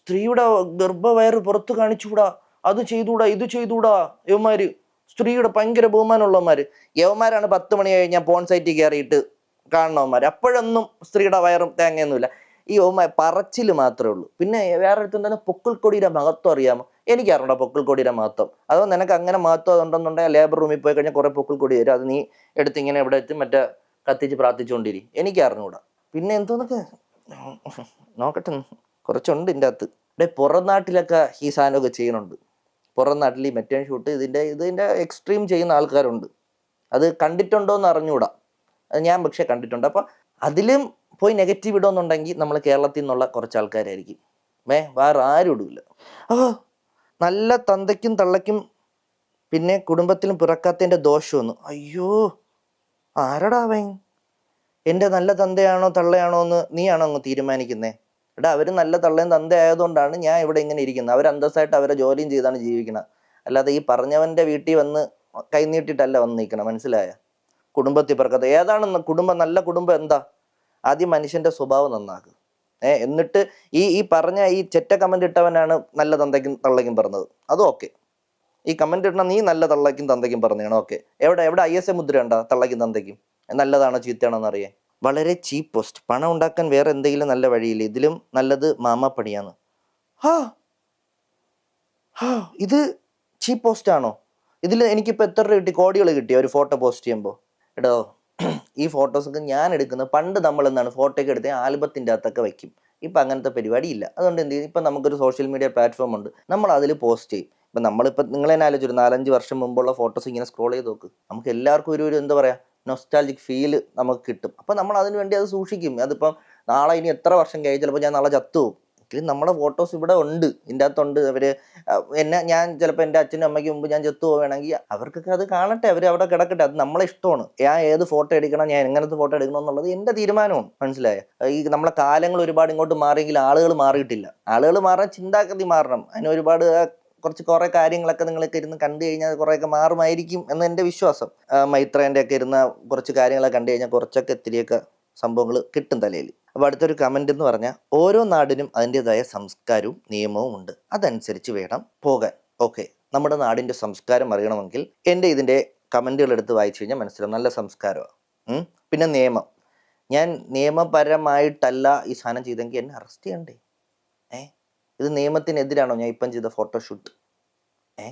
സ്ത്രീയുടെ ഗർഭവയറ് പുറത്ത് കാണിച്ചുകൂടാ? അത് ചെയ്തുകൂടാ ഇത് ചെയ്തുകൂടാ? യവന്മാര് സ്ത്രീയുടെ ഭയങ്കര ബഹുമാനമുള്ളവന്മാര്. യവന്മാരാണ് പത്ത് മണി കഴിഞ്ഞാൽ പോൺ സൈറ്റിൽ കയറിയിട്ട് കാണണവന്മാർ അപ്പോഴൊന്നും സ്ത്രീയുടെ വയറും തേങ്ങയൊന്നുമില്ല. ഈ യവന്മാർ പറച്ചിൽ മാത്രമേ ഉള്ളൂ. പിന്നെ വേറെ അടുത്തും തന്നെ പൊക്കിൾക്കൊടിയുടെ മഹത്വം അറിയാമോ? എനിക്ക് അറിയണ്ട പൊക്കിൾക്കൊടിയുടെ മഹത്വം. അതോ നിനക്ക് അങ്ങനെ മഹത്വം ഉണ്ടെന്നുണ്ടെങ്കിൽ ലേബർ റൂമിൽ പോയി കഴിഞ്ഞാൽ കുറേ പൊക്കിൾക്കൊടി വരും. അത് നീ എടുത്ത് ഇങ്ങനെ ഇവിടെ എത്തി മറ്റേ കത്തിച്ച് പ്രാർത്ഥിച്ചുകൊണ്ടിരി എനിക്ക് അറിഞ്ഞുകൂടാ പിന്നെ എന്തോന്നൊക്കെ? നോക്കട്ടെ. കുറച്ചുണ്ട് ഇതിന്റെ അകത്ത് ഇവിടെ പുറം നാട്ടിലൊക്കെ ഈ സാധനമൊക്കെ ചെയ്യുന്നുണ്ട്. പുറം നാട്ടിൽ ഈ മെറ്റേൺ ഷൂട്ട് ഇതിന്റെ ഇതിന്റെ എക്സ്ട്രീം ചെയ്യുന്ന ആൾക്കാരുണ്ട്. അത് കണ്ടിട്ടുണ്ടോ എന്ന് അറിഞ്ഞൂടാ. അത് ഞാൻ പക്ഷേ കണ്ടിട്ടുണ്ട്. അപ്പോൾ അതിലും പോയി നെഗറ്റീവ് ഇടുമെന്നുണ്ടെങ്കിൽ നമ്മൾ കേരളത്തിൽ നിന്നുള്ള കുറച്ച് ആൾക്കാരായിരിക്കും. മേ വേറെ ആരും ഇടില്ല ഓ നല്ല തന്തയ്ക്കും തള്ളയ്ക്കും പിന്നെ കുടുംബത്തിലും പിറക്കാത്തതിന്റെ ദോഷമൊന്നും അയ്യോ ആരടാ വൈ എന്റെ നല്ല തന്തയാണോ തള്ളയാണോ എന്ന് നീയാണോ അങ്ങ് തീരുമാനിക്കുന്നേ? എടാ അവർ നല്ല തള്ളയും തന്ത ആയതുകൊണ്ടാണ് ഞാൻ ഇവിടെ ഇങ്ങനെ ഇരിക്കുന്നത്. അവർ അന്തസ്സായിട്ട് അവരെ ജോലിയും ചെയ്താണ് ജീവിക്കുന്നത് അല്ലാതെ ഈ പറഞ്ഞവന്റെ വീട്ടിൽ വന്ന് കൈനീട്ടിട്ടല്ല വന്ന് നിൽക്കണം മനസ്സിലായ? കുടുംബത്തിൽ പിറക്കത്ത് ഏതാണ് കുടുംബം നല്ല കുടുംബം എന്താ? ആദ്യം മനുഷ്യന്റെ സ്വഭാവം നന്നാക്കുക ഏ എന്നിട്ട് ഈ ഈ പറഞ്ഞ ഈ ചെറ്റ കമന്റ് ഇട്ടവനാണ് നല്ല തന്തയ്ക്കും തള്ളയ്ക്കും പറഞ്ഞത്. അത് ഓക്കെ ഈ കമന്റ് ഇടണ നീ നല്ല തള്ളയ്ക്കും തന്തയ്ക്കും പറഞ്ഞാണ് ഓക്കെ എവിടെ എവിടെ ഐ എസ് എ മുദ്ര ഉണ്ടോ തള്ളയ്ക്കും തന്തയ്ക്കും. നല്ലതാണോ ചീത്തയാണോ എന്നറിയാൻ വളരെ ചീപ്പ് പോസ്റ്റ് പണം ഉണ്ടാക്കാൻ വേറെ എന്തെങ്കിലും നല്ല വഴിയില്ല? ഇതിലും നല്ലത് മാമാപ്പണിയാണ് പണിയാണ്. ഹാ! ഹാ! ഇത് ചീപ്പ് പോസ്റ്റ് ആണോ? ഇതിൽ എനിക്കിപ്പോൾ എത്ര രൂപ കിട്ടി? കോടികൾ കിട്ടി ഒരു ഫോട്ടോ പോസ്റ്റ് ചെയ്യുമ്പോൾ എടോ ഈ ഫോട്ടോസൊക്കെ ഞാൻ എടുക്കുന്നത് പണ്ട് നമ്മൾ എന്താണ് ഫോട്ടോ എടുത്ത് ആൽബത്തിന്റെ അകത്തൊക്കെ വയ്ക്കും ഇപ്പം അങ്ങനത്തെ പരിപാടി ഇല്ല അതുകൊണ്ട് എന്ത് ചെയ്യും? ഇപ്പം നമുക്കൊരു സോഷ്യൽ മീഡിയ പ്ലാറ്റ്ഫോം ഉണ്ട്. നമ്മൾ അതിൽ പോസ്റ്റ് ചെയ്യും. ഇപ്പം നമ്മളിപ്പോൾ നിങ്ങൾ നാലഞ്ച് വർഷം മുമ്പുള്ള ഫോട്ടോസ് ഇങ്ങനെ സ്ക്രോൾ ചെയ്ത് നോക്ക്. നമുക്ക് എല്ലാവർക്കും ഒരു ഒരു എന്താ പറയുക നൊസ്റ്റാൾജിക് ഫീൽ നമുക്ക് കിട്ടും. അപ്പം നമ്മൾ അതിന് വേണ്ടി അത് സൂക്ഷിക്കും. അതിപ്പം നാളെ ഇനി എത്ര വർഷം കഴിഞ്ഞ് ചിലപ്പോൾ ഞാൻ നാളെ ചത്തുപോകും. എങ്കിലും നമ്മുടെ ഫോട്ടോസ് ഇവിടെ ഉണ്ട്. ഇതിന്റെ അകത്തുണ്ട്. അവർ എന്നെ ഞാൻ ചിലപ്പോൾ എന്റെ അച്ഛനും അമ്മയ്ക്ക് മുമ്പ് ഞാൻ ചത്തു പോവുകയാണെങ്കിൽ അവർക്കൊക്കെ അത് കാണട്ടെ. അവർ അവിടെ കിടക്കട്ടെ. അത് നമ്മളെ ഇഷ്ടമാണ്. ഞാൻ ഏത് ഫോട്ടോ എടുക്കണം? ഞാൻ എങ്ങനത്തെ ഫോട്ടോ എടുക്കണം എന്നുള്ളത് എന്റെ തീരുമാനമാണ്. മനസ്സിലായ? ഈ നമ്മളെ കാലങ്ങൾ ഒരുപാട് ഇങ്ങോട്ട് മാറിയെങ്കിൽ ആളുകൾ മാറിയിട്ടില്ല. ആളുകൾ മാറാൻ ചിന്താഗതി മാറണം. അതിന് ഒരുപാട് കുറച്ച് കുറേ കാര്യങ്ങളൊക്കെ നിങ്ങളൊക്കെ ഇരുന്ന് കണ്ടു കഴിഞ്ഞാൽ കുറേയൊക്കെ മാറുമായിരിക്കും എന്ന് എന്റെ വിശ്വാസം. മൈത്രേന്റെ ഒക്കെ ഇരുന്ന കുറച്ച് കാര്യങ്ങളൊക്കെ കണ്ടു കഴിഞ്ഞാൽ കുറച്ചൊക്കെ ഇത്തിരിയൊക്കെ സംഭവങ്ങൾ കിട്ടും തലയിൽ. അപ്പോൾ അടുത്തൊരു കമന്റ് എന്ന് പറഞ്ഞാൽ ഓരോ നാടിനും അതിന്റെതായ സംസ്കാരവും നിയമവും ഉണ്ട്. അതനുസരിച്ച് വേണം പോകാൻ. ഓക്കെ. നമ്മുടെ നാടിന്റെ സംസ്കാരം അറിയണമെങ്കിൽ എന്റെ ഇതിന്റെ കമന്റുകൾ എടുത്ത് വായിച്ചു കഴിഞ്ഞാൽ മനസ്സിലാവും. നല്ല സംസ്കാരമാണ്. പിന്നെ നിയമം. ഞാൻ നിയമപരമായിട്ടല്ല ഈ സാധനം ചെയ്തെങ്കിൽ എന്നെ അറസ്റ്റ് ചെയ്യണ്ടേ? ഏ? ഇത് നിയമത്തിനെതിരാണോ ഞാൻ ഇപ്പം ചെയ്ത ഫോട്ടോഷൂട്ട് ഏ?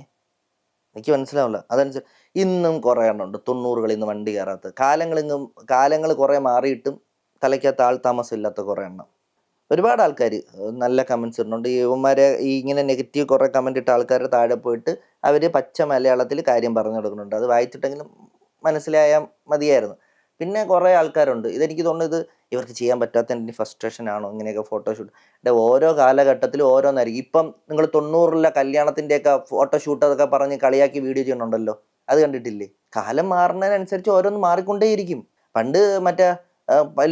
എനിക്ക് മനസ്സിലാവില്ല. അതനുസരിച്ച് ഇന്നും കുറേ എണ്ണമുണ്ട് തൊണ്ണൂറുകളിൽ നിന്ന് വണ്ടി കയറാത്ത. കാലങ്ങളിന്നും കാലങ്ങൾ കുറേ മാറിയിട്ടും തലയ്ക്കകത്ത് ആൾ താമസം ഇല്ലാത്ത കുറേ എണ്ണം. ഒരുപാട് ആൾക്കാർ നല്ല കമൻസ് ഇടുന്നുണ്ട്. ഇവന്മാരെ ഈ ഇങ്ങനെ നെഗറ്റീവ് കുറേ കമന്റ് ഇട്ട ആൾക്കാരുടെ താഴെ പോയിട്ട് അവർ പച്ച മലയാളത്തിൽ കാര്യം പറഞ്ഞു കൊടുക്കുന്നുണ്ട്. അത് വായിച്ചിട്ടെങ്കിലും മനസ്സിലായാൽ മതിയായിരുന്നു. പിന്നെ കുറേ ആൾക്കാരുണ്ട്. ഇതെനിക്ക് തോന്നുന്നത് ഇവർക്ക് ചെയ്യാൻ പറ്റാത്തതിന്റെ ഫ്രസ്ട്രേഷൻ ആണോ? ഇങ്ങനെയൊക്കെ ഫോട്ടോഷൂട്ട് എന്റെ ഓരോ കാലഘട്ടത്തിലും ഓരോന്നായിരിക്കും. ഇപ്പം നിങ്ങൾ തൊണ്ണൂറിലെ കല്യാണത്തിന്റെയൊക്കെ ഫോട്ടോഷൂട്ട് അതൊക്കെ പറഞ്ഞ് കളിയാക്കി വീഡിയോ ചെയ്യണുണ്ടല്ലോ അത് കണ്ടിട്ടില്ലേ? കാലം മാറുന്നതിനനുസരിച്ച് ഓരോന്ന് മാറിക്കൊണ്ടേയിരിക്കും. പണ്ട് മറ്റേ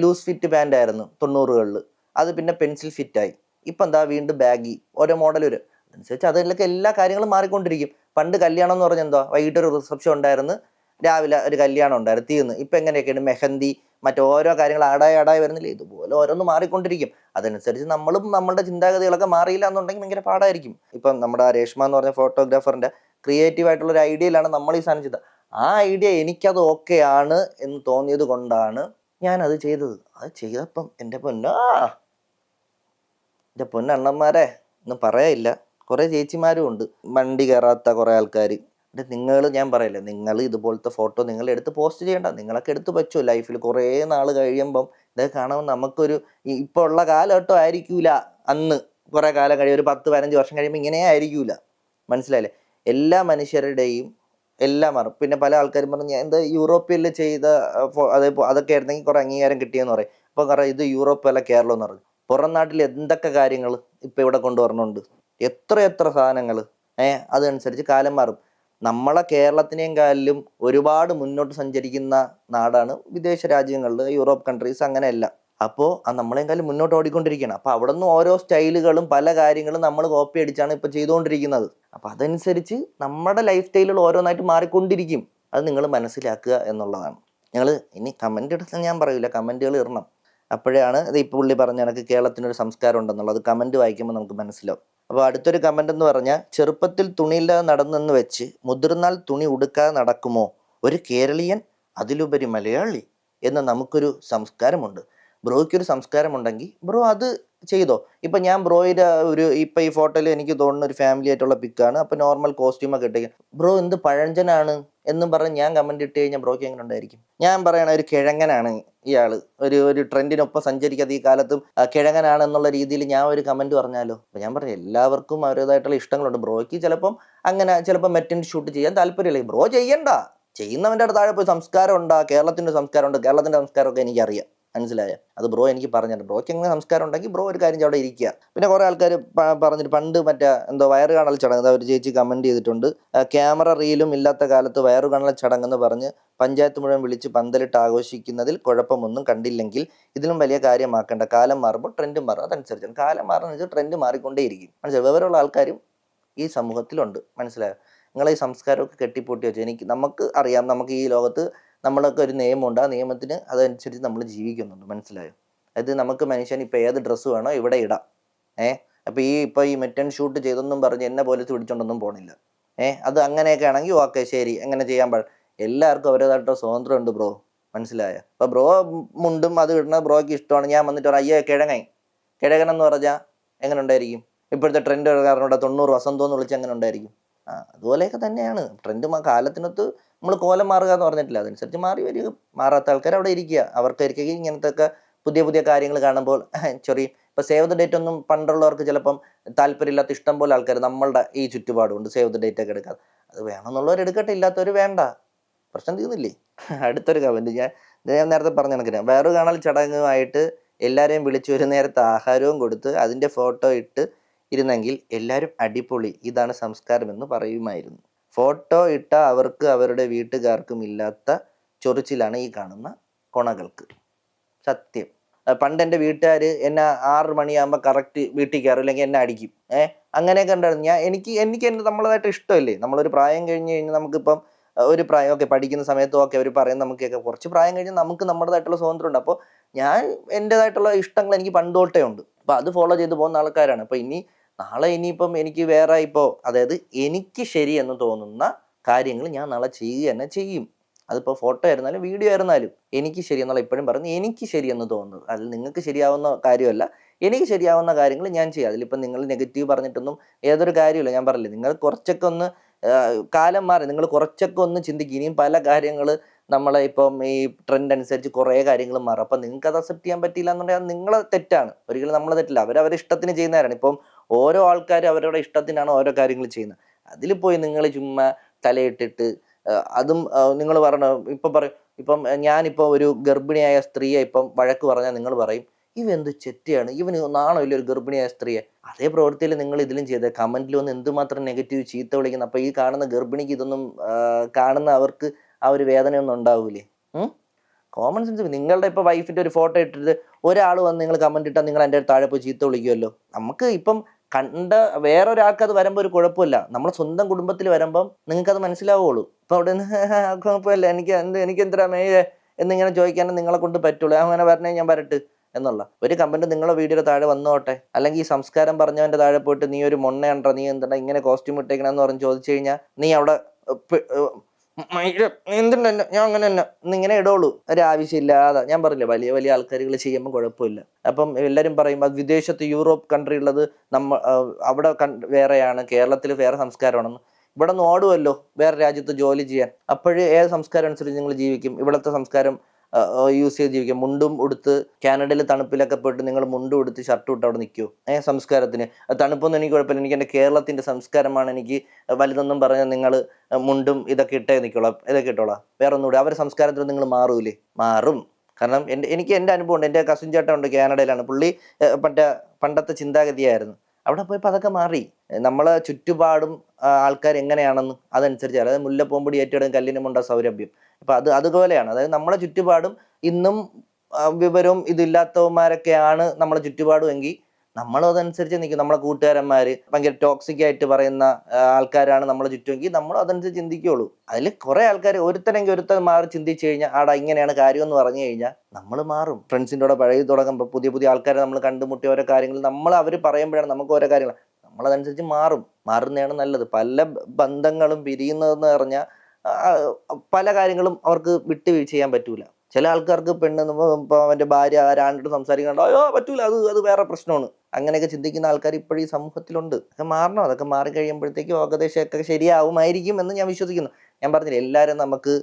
ലൂസ് ഫിറ്റ് പാന്റ് ആയിരുന്നു തൊണ്ണൂറുകളിൽ അത് പിന്നെ പെൻസിൽ ഫിറ്റായി ഇപ്പം എന്താ വീണ്ടും ബാഗി ഓരോ മോഡൽ വരും. അതനുസരിച്ച് അതിലൊക്കെ എല്ലാ കാര്യങ്ങളും മാറിക്കൊണ്ടിരിക്കും. പണ്ട് കല്യാണം എന്ന് പറഞ്ഞാൽ എന്താ വൈകിട്ട് ഒരു റിസപ്ഷൻ ഉണ്ടായിരുന്നു. രാവിലെ ഒരു കല്യാണം ഉണ്ടായിരുന്നു തീർന്ന്. ഇപ്പം എങ്ങനെയൊക്കെയാണ് മെഹന്തി മറ്റോരോ കാര്യങ്ങൾ ആടായി ആടായി വരുന്നില്ല? ഇതുപോലെ ഓരോന്ന് മാറിക്കൊണ്ടിരിക്കും. അതനുസരിച്ച് നമ്മളും നമ്മുടെ ചിന്താഗതികളൊക്കെ മാറിയില്ല എന്നുണ്ടെങ്കിൽ ഭയങ്കര പാടായിരിക്കും. ഇപ്പം നമ്മുടെ രേഷ്മ എന്ന് പറഞ്ഞ ഫോട്ടോഗ്രാഫറിന്റെ ക്രിയേറ്റീവ് ആയിട്ടുള്ള ഒരു ഐഡിയയിലാണ് നമ്മൾ ഈ സാധനം ചെയ്തത്. ആ ഐഡിയ എനിക്കത് ഓക്കെ ആണ് എന്ന് തോന്നിയത് കൊണ്ടാണ് ഞാനത് ചെയ്തത്. അത് ചെയ്തപ്പം എന്റെ പൊന്നാ എന്റെ പൊന്നണ്ണന്മാരെ ഒന്നും പറയാനില്ല കുറേ ചേച്ചിമാരും ഉണ്ട്. വണ്ടി കയറാത്ത കുറേ ആൾക്കാർ നിങ്ങൾ ഞാൻ പറയല്ലേ നിങ്ങൾ ഇതുപോലത്തെ ഫോട്ടോ നിങ്ങൾ എടുത്ത് പോസ്റ്റ് ചെയ്യേണ്ട. നിങ്ങളൊക്കെ എടുത്ത് വെച്ചോ ലൈഫിൽ. കുറേ നാൾ കഴിയുമ്പം ഇതൊക്കെ കാണുമ്പോൾ നമുക്കൊരു ഇപ്പോൾ ഉള്ള കാലഘട്ടം ആയിരിക്കൂല. അന്ന് കുറേ കാലം കഴിയും ഒരു പത്ത് പതിനഞ്ച് വർഷം കഴിയുമ്പോൾ ഇങ്ങനെ ആയിരിക്കൂല. മനസ്സിലായില്ലേ? എല്ലാ മനുഷ്യരുടെയും എല്ലാം മാറും പിന്നെ പല ആൾക്കാരും പറഞ്ഞു എന്താ യൂറോപ്പിൽ ചെയ്ത അതേ അതൊക്കെ ആയിരുന്നെങ്കിൽ കുറെ അംഗീകാരം കിട്ടിയെന്ന് പറയും. അപ്പോൾ കുറേ ഇത് യൂറോപ്പ് അല്ല കേരളം എന്ന് പറഞ്ഞു പുറം നാട്ടിൽ എന്തൊക്കെ കാര്യങ്ങൾ ഇപ്പോൾ ഇവിടെ കൊണ്ടുവരണുണ്ട്? എത്ര എത്ര സാധനങ്ങൾ ഏഹ് അതനുസരിച്ച് കാലം മാറും. നമ്മളെ കേരളത്തിനെയും കാലിലും ഒരുപാട് മുന്നോട്ട് സഞ്ചരിക്കുന്ന നാടാണ് വിദേശ രാജ്യങ്ങളിൽ യൂറോപ്പ് കൺട്രീസ് അങ്ങനെയല്ല. അപ്പോൾ നമ്മളെക്കാളും മുന്നോട്ട് ഓടിക്കൊണ്ടിരിക്കുകയാണ്. അപ്പോൾ അവിടെ നിന്ന് ഓരോ സ്റ്റൈലുകളും പല കാര്യങ്ങളും നമ്മൾ കോപ്പി അടിച്ചാണ് ഇപ്പോൾ ചെയ്തുകൊണ്ടിരിക്കുന്നത്. അപ്പോൾ അതനുസരിച്ച് നമ്മുടെ ലൈഫ് സ്റ്റൈലുകൾ ഓരോന്നായിട്ട് മാറിക്കൊണ്ടിരിക്കും. അത് നിങ്ങൾ മനസ്സിലാക്കുക എന്നുള്ളതാണ്. ഞങ്ങൾ ഇനി കമന്റ് ഇടുന്ന ഞാൻ പറയില്ല കമന്റുകൾ ഇടണം. അപ്പോഴാണ് ഇത് ഇപ്പോൾ പുള്ളി പറഞ്ഞ എനിക്ക് കേരളത്തിനൊരു സംസ്കാരം ഉണ്ടെന്നുള്ളത്. കമന്റ് വായിക്കുമ്പോൾ നമുക്ക് മനസ്സിലാവും. അപ്പോൾ അടുത്തൊരു കമന്റ് എന്ന് പറഞ്ഞാൽ ചെറുപ്പത്തിൽ തുണിയില്ലാതെ നടന്നെന്ന് വെച്ച് മുതിർന്നാൽ തുണി ഉടുക്കാതെ നടക്കുമോ? ഒരു കേരളീയൻ അതിലുപരി മലയാളി എന്ന നമുക്കൊരു സംസ്കാരമുണ്ട്. ബ്രോയ്ക്കൊരു സംസ്കാരമുണ്ടെങ്കിൽ ബ്രോ അത് ചെയ്തോ? ഇപ്പം ഞാൻ ബ്രോയുടെ ഒരു ഇപ്പം ഈ ഫോട്ടോയിൽ എനിക്ക് തോന്നുന്ന ഒരു ഫാമിലി ആയിട്ടുള്ള പിക്കാണ് അപ്പം നോർമൽ കോസ്റ്റ്യൂമൊക്കെ ഇട്ടേക്കും. ബ്രോ എന്ത് പഴഞ്ചനാണ്? എന്നും പറഞ്ഞ് ഞാൻ കമന്റ് ഇട്ട് കഴിഞ്ഞാൽ ബ്രോയ്ക്ക് എങ്ങനെ ഉണ്ടായിരിക്കും? ഞാൻ പറയണ ഒരു കിഴങ്ങനാണ് ഇയാൾ ഒരു ഒരു ട്രെൻഡിനൊപ്പം സഞ്ചരിക്കാതെ ഈ കാലത്തും കിഴങ്ങനാണ് എന്നുള്ള രീതിയിൽ ഞാൻ ഒരു കമന്റ് പറഞ്ഞാലോ? അപ്പം ഞാൻ പറഞ്ഞു എല്ലാവർക്കും അവരുടേതായിട്ടുള്ള ഇഷ്ടങ്ങളുണ്ട്. ബ്രോയ്ക്ക് ചിലപ്പം അങ്ങനെ ചിലപ്പോൾ മെറ്റിൻ ഷൂട്ട് ചെയ്യാൻ താല്പര്യമില്ല. ബ്രോ ചെയ്യണ്ട. ചെയ്യുന്നവന്റെ അടുത്ത് താഴെ പോയി സംസ്കാരം ഉണ്ടാ. കേരളത്തിന്റെ സംസ്കാരം ഉണ്ട്. കേരളത്തിന്റെ സംസ്കാരമൊക്കെ എനിക്കറിയാം. മനസ്സിലായ? അത് ബ്രോ എനിക്ക് പറഞ്ഞിട്ട് ബ്രോയ്ക്ക് എങ്ങനെ സംസ്കാരം ഉണ്ടെങ്കിൽ ബ്രോ ഒരു കാര്യം അവിടെ ഇരിക്കുക. പിന്നെ കുറേ ആൾക്കാർ പറഞ്ഞിട്ട് പണ്ട് മറ്റേ എന്തോ വയറ് കാണൽ ചടങ്ങ് ഒരു ചേച്ചി കമന്റ് ചെയ്തിട്ടുണ്ട്. ക്യാമറ റീലും ഇല്ലാത്ത കാലത്ത് വയറു കാണൽ ചടങ്ങെന്ന് പറഞ്ഞ് പഞ്ചായത്ത് മുഴുവൻ വിളിച്ച് പന്തലിട്ട് ആഘോഷിക്കുന്നതിൽ കുഴപ്പമൊന്നും കണ്ടില്ലെങ്കിൽ ഇതിലും വലിയ കാര്യമാക്കേണ്ട. കാലം മാറുമ്പോൾ ട്രെൻഡ് മാറും. അതനുസരിച്ചാണ്. കാലം മാറുന്ന വെച്ചാൽ ട്രെൻഡ് മാറിക്കൊണ്ടേയിരിക്കും. മനസ്സിലായി? വിവരമുള്ള ആൾക്കാരും ഈ സമൂഹത്തിലുണ്ട്. മനസ്സിലായോ? നിങ്ങളെ ഈ സംസ്കാരമൊക്കെ കെട്ടിപ്പൂട്ടി വെച്ചാൽ എനിക്ക് നമുക്ക് അറിയാം. നമുക്ക് ഈ ലോകത്ത് നമ്മളൊക്കെ ഒരു നിയമമുണ്ട്. ആ നിയമത്തിന് അതനുസരിച്ച് നമ്മൾ ജീവിക്കുന്നുണ്ട്. മനസ്സിലായോ? അതായത് നമുക്ക് മനുഷ്യൻ ഇപ്പോൾ ഏത് ഡ്രസ്സ് വേണോ ഇവിടെ ഇടാം. ഏ? അപ്പോൾ ഈ ഇപ്പോൾ ഈ മെറ്റൻ ഷൂട്ട് ചെയ്തൊന്നും പറഞ്ഞ് എന്നെ പോലെ പിടിച്ചോണ്ടൊന്നും പോണില്ല. ഏ? അത് അങ്ങനെയൊക്കെ ആണെങ്കിൽ ഓക്കെ ശരി. അങ്ങനെ ചെയ്യാൻ പാടില്ല. എല്ലാവർക്കും അവരേതായിട്ടുള്ള സ്വാതന്ത്ര്യമുണ്ട് ബ്രോ. മനസ്സിലായോ? അപ്പോൾ ബ്രോ മുണ്ടും അത് ഇടണ ബ്രോയ്ക്ക് ഇഷ്ടമാണ്. ഞാൻ വന്നിട്ട് പറയാം അയ്യോ കിഴങ്ങൻ. എന്ന് പറഞ്ഞാൽ എങ്ങനെ ഉണ്ടായിരിക്കും? ഇപ്പോഴത്തെ ട്രെൻഡ് കാരണോടെ തൊണ്ണൂറ് വസന്തം എന്ന് വിളിച്ച് എങ്ങനെ ഉണ്ടായിരിക്കും? ആ അതുപോലെയൊക്കെ തന്നെയാണ്. ട്രെൻഡും ആ കാലത്തിനൊത്ത് നമ്മൾ കോലം മാറുക എന്ന് പറഞ്ഞിട്ടില്ല. അതനുസരിച്ച് മാറി വരിക. മാറാത്ത ആൾക്കാർ അവിടെ ഇരിക്കുക. അവർക്കായിരിക്കും ഇങ്ങനത്തെ ഒക്കെ പുതിയ പുതിയ കാര്യങ്ങൾ കാണുമ്പോൾ ചെറിയ ഇപ്പോൾ സേവ് ദ ഡേറ്റ് ഒന്നും പണ്ടുള്ളവർക്ക് ചിലപ്പം താല്പര്യമില്ലാത്ത ഇഷ്ടം പോലെ ആൾക്കാർ നമ്മളുടെ ഈ ചുറ്റുപാടുണ്ട് സേവ് ദ ഡേറ്റ് ഒക്കെ എടുക്കാതെ അത് വേണമെന്നുള്ളവർ എടുക്കട്ടെ. ഇല്ലാത്തവർ വേണ്ട. പ്രശ്നം തീർന്നില്ലേ? അടുത്തൊരു കമന്റ് ഞാൻ ഞാൻ നേരത്തെ പറഞ്ഞ കണക്കിന് വേറൊരു കാണൽ ചടങ്ങുമായിട്ട് എല്ലാവരെയും വിളിച്ചു ഒരു നേരത്തെ ആഹാരവും കൊടുത്ത് അതിന്റെ ഫോട്ടോ ഇട്ട് ഇരുന്നെങ്കിൽ എല്ലാവരും അടിപൊളി. ഇതാണ് സംസ്കാരം സംസ്കാരമെന്ന് പറയുമായിരുന്നു. ഫോട്ടോ ഇട്ട അവർക്ക് അവരുടെ വീട്ടുകാർക്കും ഇല്ലാത്ത ചൊറിച്ചിലാണ് ഈ കാണുന്ന കൊണകൾക്ക്. സത്യം. പണ്ട് എന്റെ വീട്ടുകാർ എന്നെ ആറ് മണിയാകുമ്പോൾ കറക്റ്റ് വീട്ടിൽ കയറും അല്ലെങ്കിൽ എന്നെ അടിക്കും. ഏഹ് അങ്ങനെയൊക്കെ ഉണ്ടായിരുന്നു. ഞാൻ എനിക്ക് എനിക്ക് എന്റെ നമ്മളതായിട്ട് ഇഷ്ടമല്ലേ? നമ്മളൊരു പ്രായം കഴിഞ്ഞ് കഴിഞ്ഞാൽ നമുക്കിപ്പം ഒരു പ്രായം ഓക്കെ പഠിക്കുന്ന സമയത്തും ഒക്കെ അവർ പറയും നമുക്കൊക്കെ കുറച്ച് പ്രായം കഴിഞ്ഞാൽ നമുക്ക് നമ്മുടേതായിട്ടുള്ള സ്വാതന്ത്ര്യം ഉണ്ട് അപ്പോൾ ഞാൻ എന്റെതായിട്ടുള്ള ഇഷ്ടങ്ങൾ എനിക്ക് പണ്ട് തൊട്ടേ ഉണ്ട്. അപ്പോൾ അത് ഫോളോ ചെയ്ത് പോകുന്ന ആൾക്കാരാണ്. അപ്പോൾ ഇനി നാളെ ഇനിയിപ്പം എനിക്ക് വേറെ ഇപ്പോൾ അതായത് എനിക്ക് ശരിയെന്ന് തോന്നുന്ന കാര്യങ്ങൾ ഞാൻ നാളെ ചെയ്യുക തന്നെ ചെയ്യും. അതിപ്പോൾ ഫോട്ടോ ആയിരുന്നാലും വീഡിയോ ആയിരുന്നാലും എനിക്ക് ശരിയെന്നുള്ള ഇപ്പോഴും പറയുന്നത് എനിക്ക് ശരിയെന്ന് തോന്നുന്നത്. അതിൽ നിങ്ങൾക്ക് ശരിയാവുന്ന കാര്യമല്ല എനിക്ക് ശരിയാവുന്ന കാര്യങ്ങൾ ഞാൻ ചെയ്യാം. അതിലിപ്പോൾ നിങ്ങൾ നെഗറ്റീവ് പറഞ്ഞിട്ടൊന്നും ഏതൊരു കാര്യമില്ല ഞാൻ പറഞ്ഞില്ല നിങ്ങൾ കുറച്ചൊക്കെ ഒന്ന് കാലം മാറി നിങ്ങൾ കുറച്ചൊക്കെ ഒന്ന് ചിന്തിക്കുക ഇനിയും പല കാര്യങ്ങൾ നമ്മളെ ഇപ്പം ഈ ട്രെൻഡ് അനുസരിച്ച് കുറേ കാര്യങ്ങൾ മാറും. അപ്പം നിങ്ങൾക്ക് അത് അക്സെപ്റ്റ് ചെയ്യാൻ പറ്റിയില്ല എന്നുണ്ടെങ്കിൽ അത് നിങ്ങളെ തെറ്റാണ്. ഒരിക്കലും നമ്മളെ തെറ്റില്ല. അവരവരുടെ ഇഷ്ടത്തിന് ചെയ്യുന്നവരാണ്. ഇപ്പം ഓരോ ആൾക്കാരും അവരുടെ ഇഷ്ടത്തിനാണ് ഓരോ കാര്യങ്ങൾ ചെയ്യുന്നത്. അതിൽ പോയി നിങ്ങൾ ചുമ്മാ തലയിട്ടിട്ട് അതും നിങ്ങൾ പറഞ്ഞു ഇപ്പം പറയും ഇപ്പം ഞാനിപ്പോൾ ഒരു ഗർഭിണിയായ സ്ത്രീയെ ഇപ്പം വഴക്ക് പറഞ്ഞാൽ നിങ്ങൾ പറയും ഇവ എന്ത് ചെറ്റിയാണ്? ഇവന് നാണോ ഇല്ല ഒരു ഗർഭിണിയായ സ്ത്രീയെ? അതേ പ്രവൃത്തിയിൽ നിങ്ങൾ ഇതിലും ചെയ്ത്. കമന്റിൽ ഒന്ന് എന്തുമാത്രം നെഗറ്റീവ് ചീത്ത വിളിക്കുന്നു അപ്പോൾ ഈ കാണുന്ന ഗർഭിണിക്ക് ഇതൊന്നും കാണുന്ന അവർക്ക് ആ ഒരു വേദനയൊന്നും ഉണ്ടാവൂലേ? കോമൺ സെൻസ് നിങ്ങളുടെ ഇപ്പോൾ വൈഫിന്റെ ഒരു ഫോട്ടോ ഇട്ടിട്ട് ഒരാൾ വന്ന് നിങ്ങൾ കമന്റ് ഇട്ടാൽ നിങ്ങൾ എന്റെ താഴെ പോയി ചീത്ത വിളിക്കുമല്ലോ നമുക്ക് ഇപ്പം കണ്ട വേറൊരാൾക്ക് അത് വരുമ്പോൾ ഒരു കുഴപ്പമില്ല. നമ്മൾ സ്വന്തം കുടുംബത്തിൽ വരുമ്പം നിങ്ങൾക്ക് അത് മനസ്സിലാവുള്ളൂ. ഇപ്പം അവിടെ നിന്ന് കുഴപ്പമില്ല. എനിക്ക് എന്ത് എനിക്ക് എന്തിനാ മേയെ എന്നിങ്ങനെ ചോദിക്കാനും നിങ്ങളെ കൊണ്ട് പറ്റുള്ളൂ. അങ്ങനെ വരണേ ഞാൻ വരട്ട് എന്നുള്ള. ഒരു കമ്പനി നിങ്ങളെ വീഡിയോയുടെ താഴെ വന്നോട്ടെ. അല്ലെങ്കിൽ ഈ സംസ്കാരം പറഞ്ഞവന്റെ താഴെ പോയിട്ട് നീ ഒരു മൊണ്ണയുണ്ടോ നീ എന്താ ഇങ്ങനെ കോസ്റ്റ്യൂം ഇട്ടേക്കണെന്ന് പറഞ്ഞ് ചോദിച്ചു കഴിഞ്ഞാൽ നീ അവിടെ എന്തുണ്ട് ഞാൻ അങ്ങനെ തന്നെ ഇങ്ങനെ ഇടോളൂ. ഒരു ആവശ്യമില്ലാതെ. ഞാൻ പറഞ്ഞില്ല വലിയ വലിയ ആൾക്കാരുകൾ ചെയ്യുമ്പോൾ കുഴപ്പമില്ല. അപ്പം എല്ലാവരും പറയും അത് വിദേശത്ത് യൂറോപ്പ് കൺട്രി ഉള്ളത് നമ്മ അവിടെ വേറെയാണ്. കേരളത്തിൽ വേറെ സംസ്കാരമാണെന്ന്. ഇവിടെ നിന്ന് ഓടുമല്ലോ വേറെ രാജ്യത്ത് ജോലി ചെയ്യാൻ. അപ്പോഴേ ഏത് സംസ്കാരം അനുസരിച്ച് നിങ്ങൾ ജീവിക്കും? ഇവിടുത്തെ സംസ്കാരം യൂസ് ചെയ്ത് ജീവിക്കും. മുണ്ടും ഉടുത്ത് കാനഡയിൽ തണുപ്പിലൊക്കെ പോയിട്ട് നിങ്ങൾ മുണ്ടും ഉടുത്ത് ഷർട്ടും ഇട്ട് അവിടെ നിൽക്കൂ. ഏ സംസ്കാരത്തിന്. തണുപ്പൊന്നും എനിക്ക് കുഴപ്പമില്ല. എനിക്ക് എന്റെ കേരളത്തിന്റെ സംസ്കാരമാണ് എനിക്ക് വലുതെന്നും പറഞ്ഞ് നിങ്ങൾ മുണ്ടും ഇതൊക്കെ ഇട്ടേ നിൽക്കോളാം ഇതൊക്കെ ഇട്ടോളാം. വേറെ ഒന്നുകൂടെ അവരുടെ സംസ്കാരത്തിൽ നിങ്ങൾ മാറൂലേ? മാറും. കാരണം എന്റെ എനിക്ക് എന്റെ അനുഭവം ഉണ്ട് എന്റെ കസിൻ ചേട്ടൻ ഉണ്ട് കാനഡയിലാണ്. പുള്ളി മറ്റേ പണ്ടത്തെ ചിന്താഗതിയായിരുന്നു. അവിടെ പോയപ്പോൾ അതൊക്കെ മാറി. നമ്മളെ ചുറ്റുപാടും ആൾക്കാർ എങ്ങനെയാണെന്ന് അതനുസരിച്ച്. അതായത് മുല്ലപ്പൂമ്പൊടി ഏറ്റെടുക്കും കല്ലിനുമുണ്ട സൗരഭ്യം. അപ്പൊ അത് അതുപോലെയാണ്. അതായത് നമ്മളെ ചുറ്റുപാടും ഇന്നും വിവരവും ഇതില്ലാത്തവന്മാരൊക്കെയാണ് നമ്മളെ ചുറ്റുപാടും എങ്കിൽ നമ്മളും അതനുസരിച്ച് നിൽക്കും നമ്മളെ കൂട്ടുകാരന്മാർ ഭയങ്കര ടോക്സിക് ആയിട്ട് പറയുന്ന ആൾക്കാരാണ് നമ്മളെ ചുറ്റുമെങ്കിൽ നമ്മളും അതനുസരിച്ച് ചിന്തിക്കുള്ളൂ. അതിൽ കുറെ ആൾക്കാർ ഒരുത്തനെങ്കിൽ ഒരുത്തൻ മാറി ചിന്തിച്ചു കഴിഞ്ഞാൽ ആടാ ഇങ്ങനെയാണ് കാര്യം എന്ന് പറഞ്ഞു കഴിഞ്ഞാൽ നമ്മൾ മാറും. ഫ്രണ്ട്സിന്റെ കൂടെ പഴകി തുടങ്ങുമ്പോൾ പുതിയ പുതിയ ആൾക്കാരെ നമ്മൾ കണ്ടുമുട്ടി ഓരോ കാര്യങ്ങൾ നമ്മൾ അവർ പറയുമ്പോഴാണ് നമുക്ക് ഓരോ കാര്യങ്ങൾ. നമ്മളതനുസരിച്ച് മാറും. മാറുന്നതാണ് നല്ലത്. പല ബന്ധങ്ങളും പിരിയുന്നതെന്ന് പറഞ്ഞാൽ പല കാര്യങ്ങളും അവർക്ക് വിട്ടുവീഴ്ച ചെയ്യാൻ പറ്റൂല. ചില ആൾക്കാർക്ക് പെണ്ണ് ഇപ്പോൾ അവന്റെ ഭാര്യ ആരാണ്ടിട്ട് സംസാരിക്കണ്ട അയ്യോ പറ്റൂല അത് അത് വേറെ പ്രശ്നമാണ്. അങ്ങനെയൊക്കെ ചിന്തിക്കുന്ന ആൾക്കാർ ഇപ്പോഴും ഈ സമൂഹത്തിലുണ്ട്. അതൊക്കെ മാറണം അതൊക്കെ മാറി കഴിയുമ്പോഴത്തേക്കും ഏകദേശമൊക്കെ ശരിയാവുമായിരിക്കും എന്ന് ഞാൻ വിശ്വസിക്കുന്നു. ഞാൻ പറഞ്ഞില്ല എല്ലാവരും നമുക്ക്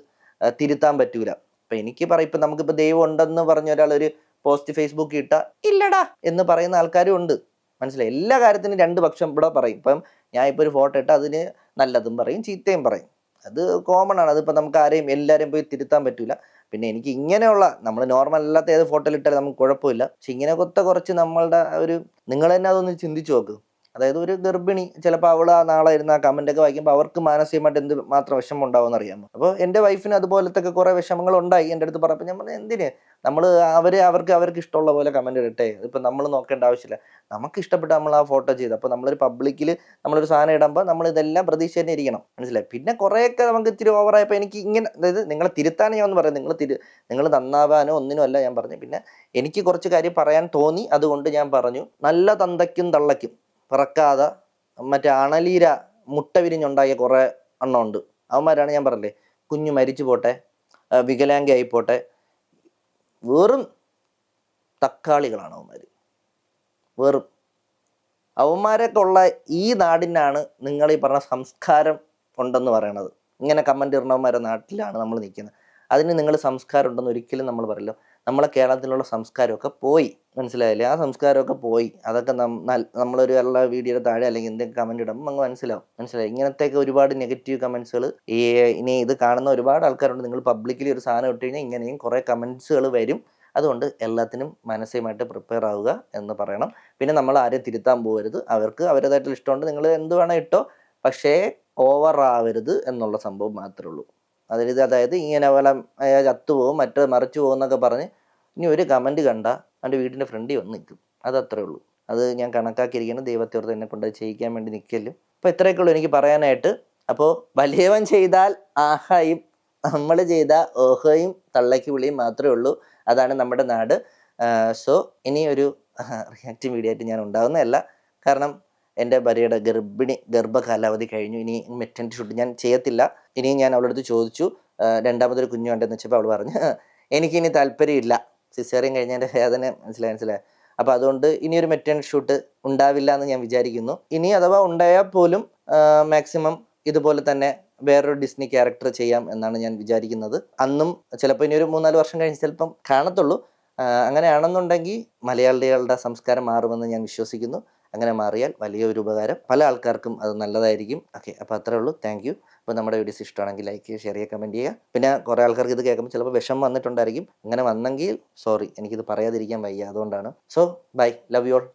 തിരുത്താൻ പറ്റൂല. അപ്പം എനിക്ക് പറയും ഇപ്പൊ നമുക്കിപ്പോ ദൈവം ഉണ്ടെന്ന് പറഞ്ഞ ഒരാൾ ഒരു പോസ്റ്റ് ഫേസ്ബുക്കിൽ ഇട്ട ഇല്ലടാ എന്ന് പറയുന്ന ആൾക്കാരും ഉണ്ട്. മനസ്സിലായി? എല്ലാ കാര്യത്തിനും രണ്ട് പക്ഷം ഇവിടെ പറയും. ഇപ്പം ഞാൻ ഇപ്പോൾ ഒരു ഫോട്ടോ ഇട്ട അതിന് നല്ലതും പറയും ചീത്തയും പറയും. അത് കോമൺ ആണ്. അതിപ്പോൾ നമുക്ക് ആരെയും എല്ലാവരെയും പോയി തിരുത്താൻ പറ്റൂല. പിന്നെ എനിക്ക് ഇങ്ങനെയുള്ള നമ്മൾ നോർമൽ അല്ലാത്ത ഏത് ഫോട്ടോയിൽ ഇട്ടാലും നമുക്ക് കുഴപ്പമില്ല. പക്ഷെ ഇങ്ങനെ കൊത്ത കുറച്ച് നമ്മളുടെ ഒരു നിങ്ങൾ തന്നെ അതൊന്ന് ചിന്തിച്ചു നോക്ക്. അതായത് ഒരു ഗർഭിണി ചിലപ്പോൾ അവൾ ആ നാളെ ഇരുന്ന് ആ കമന്റ് ഒക്കെ വായിക്കുമ്പോൾ അവർക്ക് മാനസികമായിട്ട് എന്ത് മാത്രം വിഷമം ഉണ്ടാവുമെന്ന് അറിയാമോ? അപ്പോൾ എന്റെ വൈഫിന് അതുപോലത്തെ കുറേ വിഷമങ്ങൾ ഉണ്ടായി എന്റെ അടുത്ത് പറഞ്ഞപ്പോൾ ഞാൻ പറഞ്ഞു എന്തിന്? നമ്മൾ അവർ അവർക്ക് അവർക്ക് ഇഷ്ടമുള്ള പോലെ കമന്റ് ഇടട്ടെ? ഇപ്പം നമ്മൾ നോക്കേണ്ട ആവശ്യമില്ല. നമുക്ക് ഇഷ്ടപ്പെട്ട് നമ്മൾ ആ ഫോട്ടോ ചെയ്ത് അപ്പോൾ നമ്മളൊരു പബ്ലിക്കിൽ നമ്മളൊരു സാധനം ഇടുമ്പോൾ നമ്മൾ ഇതെല്ലാം പ്രതീക്ഷ തന്നെ ഇരിക്കണം. മനസ്സിലായി? പിന്നെ കുറേയൊക്കെ നമുക്ക് ഇത്തിരി ഓവറായപ്പോൾ എനിക്ക് ഇങ്ങനെ അതായത് നിങ്ങളെ തിരുത്താൻ ഞാൻ ഒന്ന് പറയാം നിങ്ങൾ തിരു നിങ്ങൾ നന്നാവാനോ ഒന്നിനും അല്ല ഞാൻ പറഞ്ഞു. പിന്നെ എനിക്ക് കുറച്ച് കാര്യം പറയാൻ തോന്നി അതുകൊണ്ട് ഞാൻ പറഞ്ഞു നല്ല തന്തയ്ക്കും തള്ളയ്ക്കും. പിറക്കാതെ മറ്റേ അണലീര മുട്ട വിരിഞ്ഞുണ്ടാക്കിയ കുറേ എണ്ണമുണ്ട് അവന്മാരാണ് ഞാൻ പറഞ്ഞില്ലേ കുഞ്ഞു മരിച്ചു പോട്ടെ വികലാംഗി ആയിപ്പോട്ടെ പോട്ടെ. വെറും തക്കാളികളാണ് അവന്മാർ വെറും. അവന്മാരൊക്കെ ഉള്ള ഈ നാടിനാണ് നിങ്ങൾ ഈ പറഞ്ഞ സംസ്കാരം ഉണ്ടെന്ന് പറയണത്. ഇങ്ങനെ കമന്റ് ഇടണവന്മാരുടെ നാട്ടിലാണ് നമ്മൾ നിൽക്കുന്നത്. അതിന് നിങ്ങൾ സംസ്കാരം ഉണ്ടെന്ന് ഒരിക്കലും നമ്മൾ പറയില്ല. നമ്മളെ കേരളത്തിലുള്ള സംസ്കാരമൊക്കെ പോയി. മനസ്സിലായില്ലേ? ആ സംസ്കാരമൊക്കെ പോയി. അതൊക്കെ നമ്മളൊരു എല്ലാ വീഡിയോയുടെ താഴെ അല്ലെങ്കിൽ എന്തെങ്കിലും കമന്റ് ഇടുമ്പോൾ നമുക്ക് മനസ്സിലാവും. മനസ്സിലായി? ഇങ്ങനത്തെയൊക്കെ ഒരുപാട് നെഗറ്റീവ് കമന്റ്സുകൾ ഈ ഇനി ഇത് കാണുന്ന ഒരുപാട് ആൾക്കാരുണ്ട്. നിങ്ങൾ പബ്ലിക്കലി ഒരു സാധനം ഇട്ട് കഴിഞ്ഞാൽ ഇങ്ങനെയും കുറേ കമന്റ്സുകൾ വരും. അതുകൊണ്ട് എല്ലാത്തിനും മാനസികമായിട്ട് പ്രിപ്പയർ ആവുക എന്ന് പറയണം. പിന്നെ നമ്മൾ ആരെയും തിരുത്താൻ പോകരുത്. അവർക്ക് അവരുടേതായിട്ടുള്ള ഇഷ്ടമുണ്ട്. നിങ്ങൾ എന്ത് വേണം ഇട്ടോ. പക്ഷേ ഓവർ ആവരുത് എന്നുള്ള സംഭവം മാത്രമേ ഉള്ളൂ. അതായത് അതായത് ഇങ്ങനെ അയാൾ ചത്തുപോകും മറ്റേ മറിച്ചു പോകും എന്നൊക്കെ പറഞ്ഞ് ഇനി ഒരു കമന്റ് കണ്ട അവന്റെ വീടിന്റെ ഫ്രണ്ടിൽ വന്ന് നിൽക്കും. അത് അത്രേ ഉള്ളൂ. അത് ഞാൻ കണക്കാക്കിയിരിക്കുന്നത് ദൈവത്തോട് എന്നെ കൊണ്ട് ചെയ്യിക്കാൻ വേണ്ടി നിൽക്കല്ലോ അപ്പോൾ ഇത്രയൊക്കെ ഉള്ളൂ എനിക്ക് പറയാനായിട്ട്. അപ്പോൾ വലിയവൻ ചെയ്താൽ ആഹായും നമ്മൾ ചെയ്ത ഓഹയും തള്ളയ്ക്ക് വിളിയും മാത്രമേ ഉള്ളൂ. അതാണ് നമ്മുടെ നാട്. സോ ഇനി ഒരു റിയാക്റ്റീവ് വീഡിയോ ആയിട്ട് ഞാൻ ഉണ്ടാകുന്നതല്ല കാരണം എന്റെ ഭാര്യയുടെ ഗർഭിണി ഗർഭകാലാവധി കഴിഞ്ഞു. ഇനി മെറ്റന്റി ഷൂട്ട് ഞാൻ ചെയ്യത്തില്ല. ഇനി ഞാൻ അവളടുത്ത് ചോദിച്ചു രണ്ടാമതൊരു കുഞ്ഞു ഉണ്ടെന്ന് വെച്ചപ്പോൾ അവൾ പറഞ്ഞു എനിക്കിനി താല്പര്യമില്ല. സിസേറിയൻ കഴിഞ്ഞതിന്റെ വേദന മനസ്സിലായി മനസ്സിലായി. അപ്പോൾ അതുകൊണ്ട് ഇനി ഒരു മെറ്റേണിറ്റി ഷൂട്ട് ഉണ്ടാവില്ല എന്ന് ഞാൻ വിചാരിക്കുന്നു. ഇനി അഥവാ ഉണ്ടായാൽ പോലും മാക്സിമം ഇതുപോലെ തന്നെ വേറൊരു ഡിസ്നി ക്യാരക്ടർ ചെയ്യാം എന്നാണ് ഞാൻ വിചാരിക്കുന്നത്. അന്നും ചിലപ്പോൾ ഇനി ഒരു മൂന്നാൽ വർഷം കഴിഞ്ഞ് ചിലപ്പം കാണത്തുള്ളൂ. അങ്ങനെയാണെന്നുണ്ടെങ്കിൽ മലയാളികളുടെ സംസ്കാരം മാറുമെന്ന് ഞാൻ വിശ്വസിക്കുന്നു. അങ്ങനെ മാറിയാൽ വലിയൊരു ഉപകാരം. പല ആൾക്കാർക്കും അത് നല്ലതായിരിക്കും. ഓക്കെ അപ്പോൾ അത്രേ ഉള്ളൂ. താങ്ക് യു അപ്പോൾ നമ്മുടെ വീഡിയോസ് ഇഷ്ടമാണെങ്കിൽ ലൈക്ക് ചെയ്യുക ഷെയർ ചെയ്യുക കമന്റ് ചെയ്യുക. പിന്നെ കുറേ ആൾക്കാർക്ക് ഇത് കേൾക്കുമ്പോൾ ചിലപ്പോൾ വിഷം വന്നിട്ടുണ്ടായിരിക്കും. അങ്ങനെ വന്നെങ്കിൽ സോറി എനിക്കിത് പറയാതിരിക്കാൻ വയ്യ. അതുകൊണ്ടാണ്. So bye love you all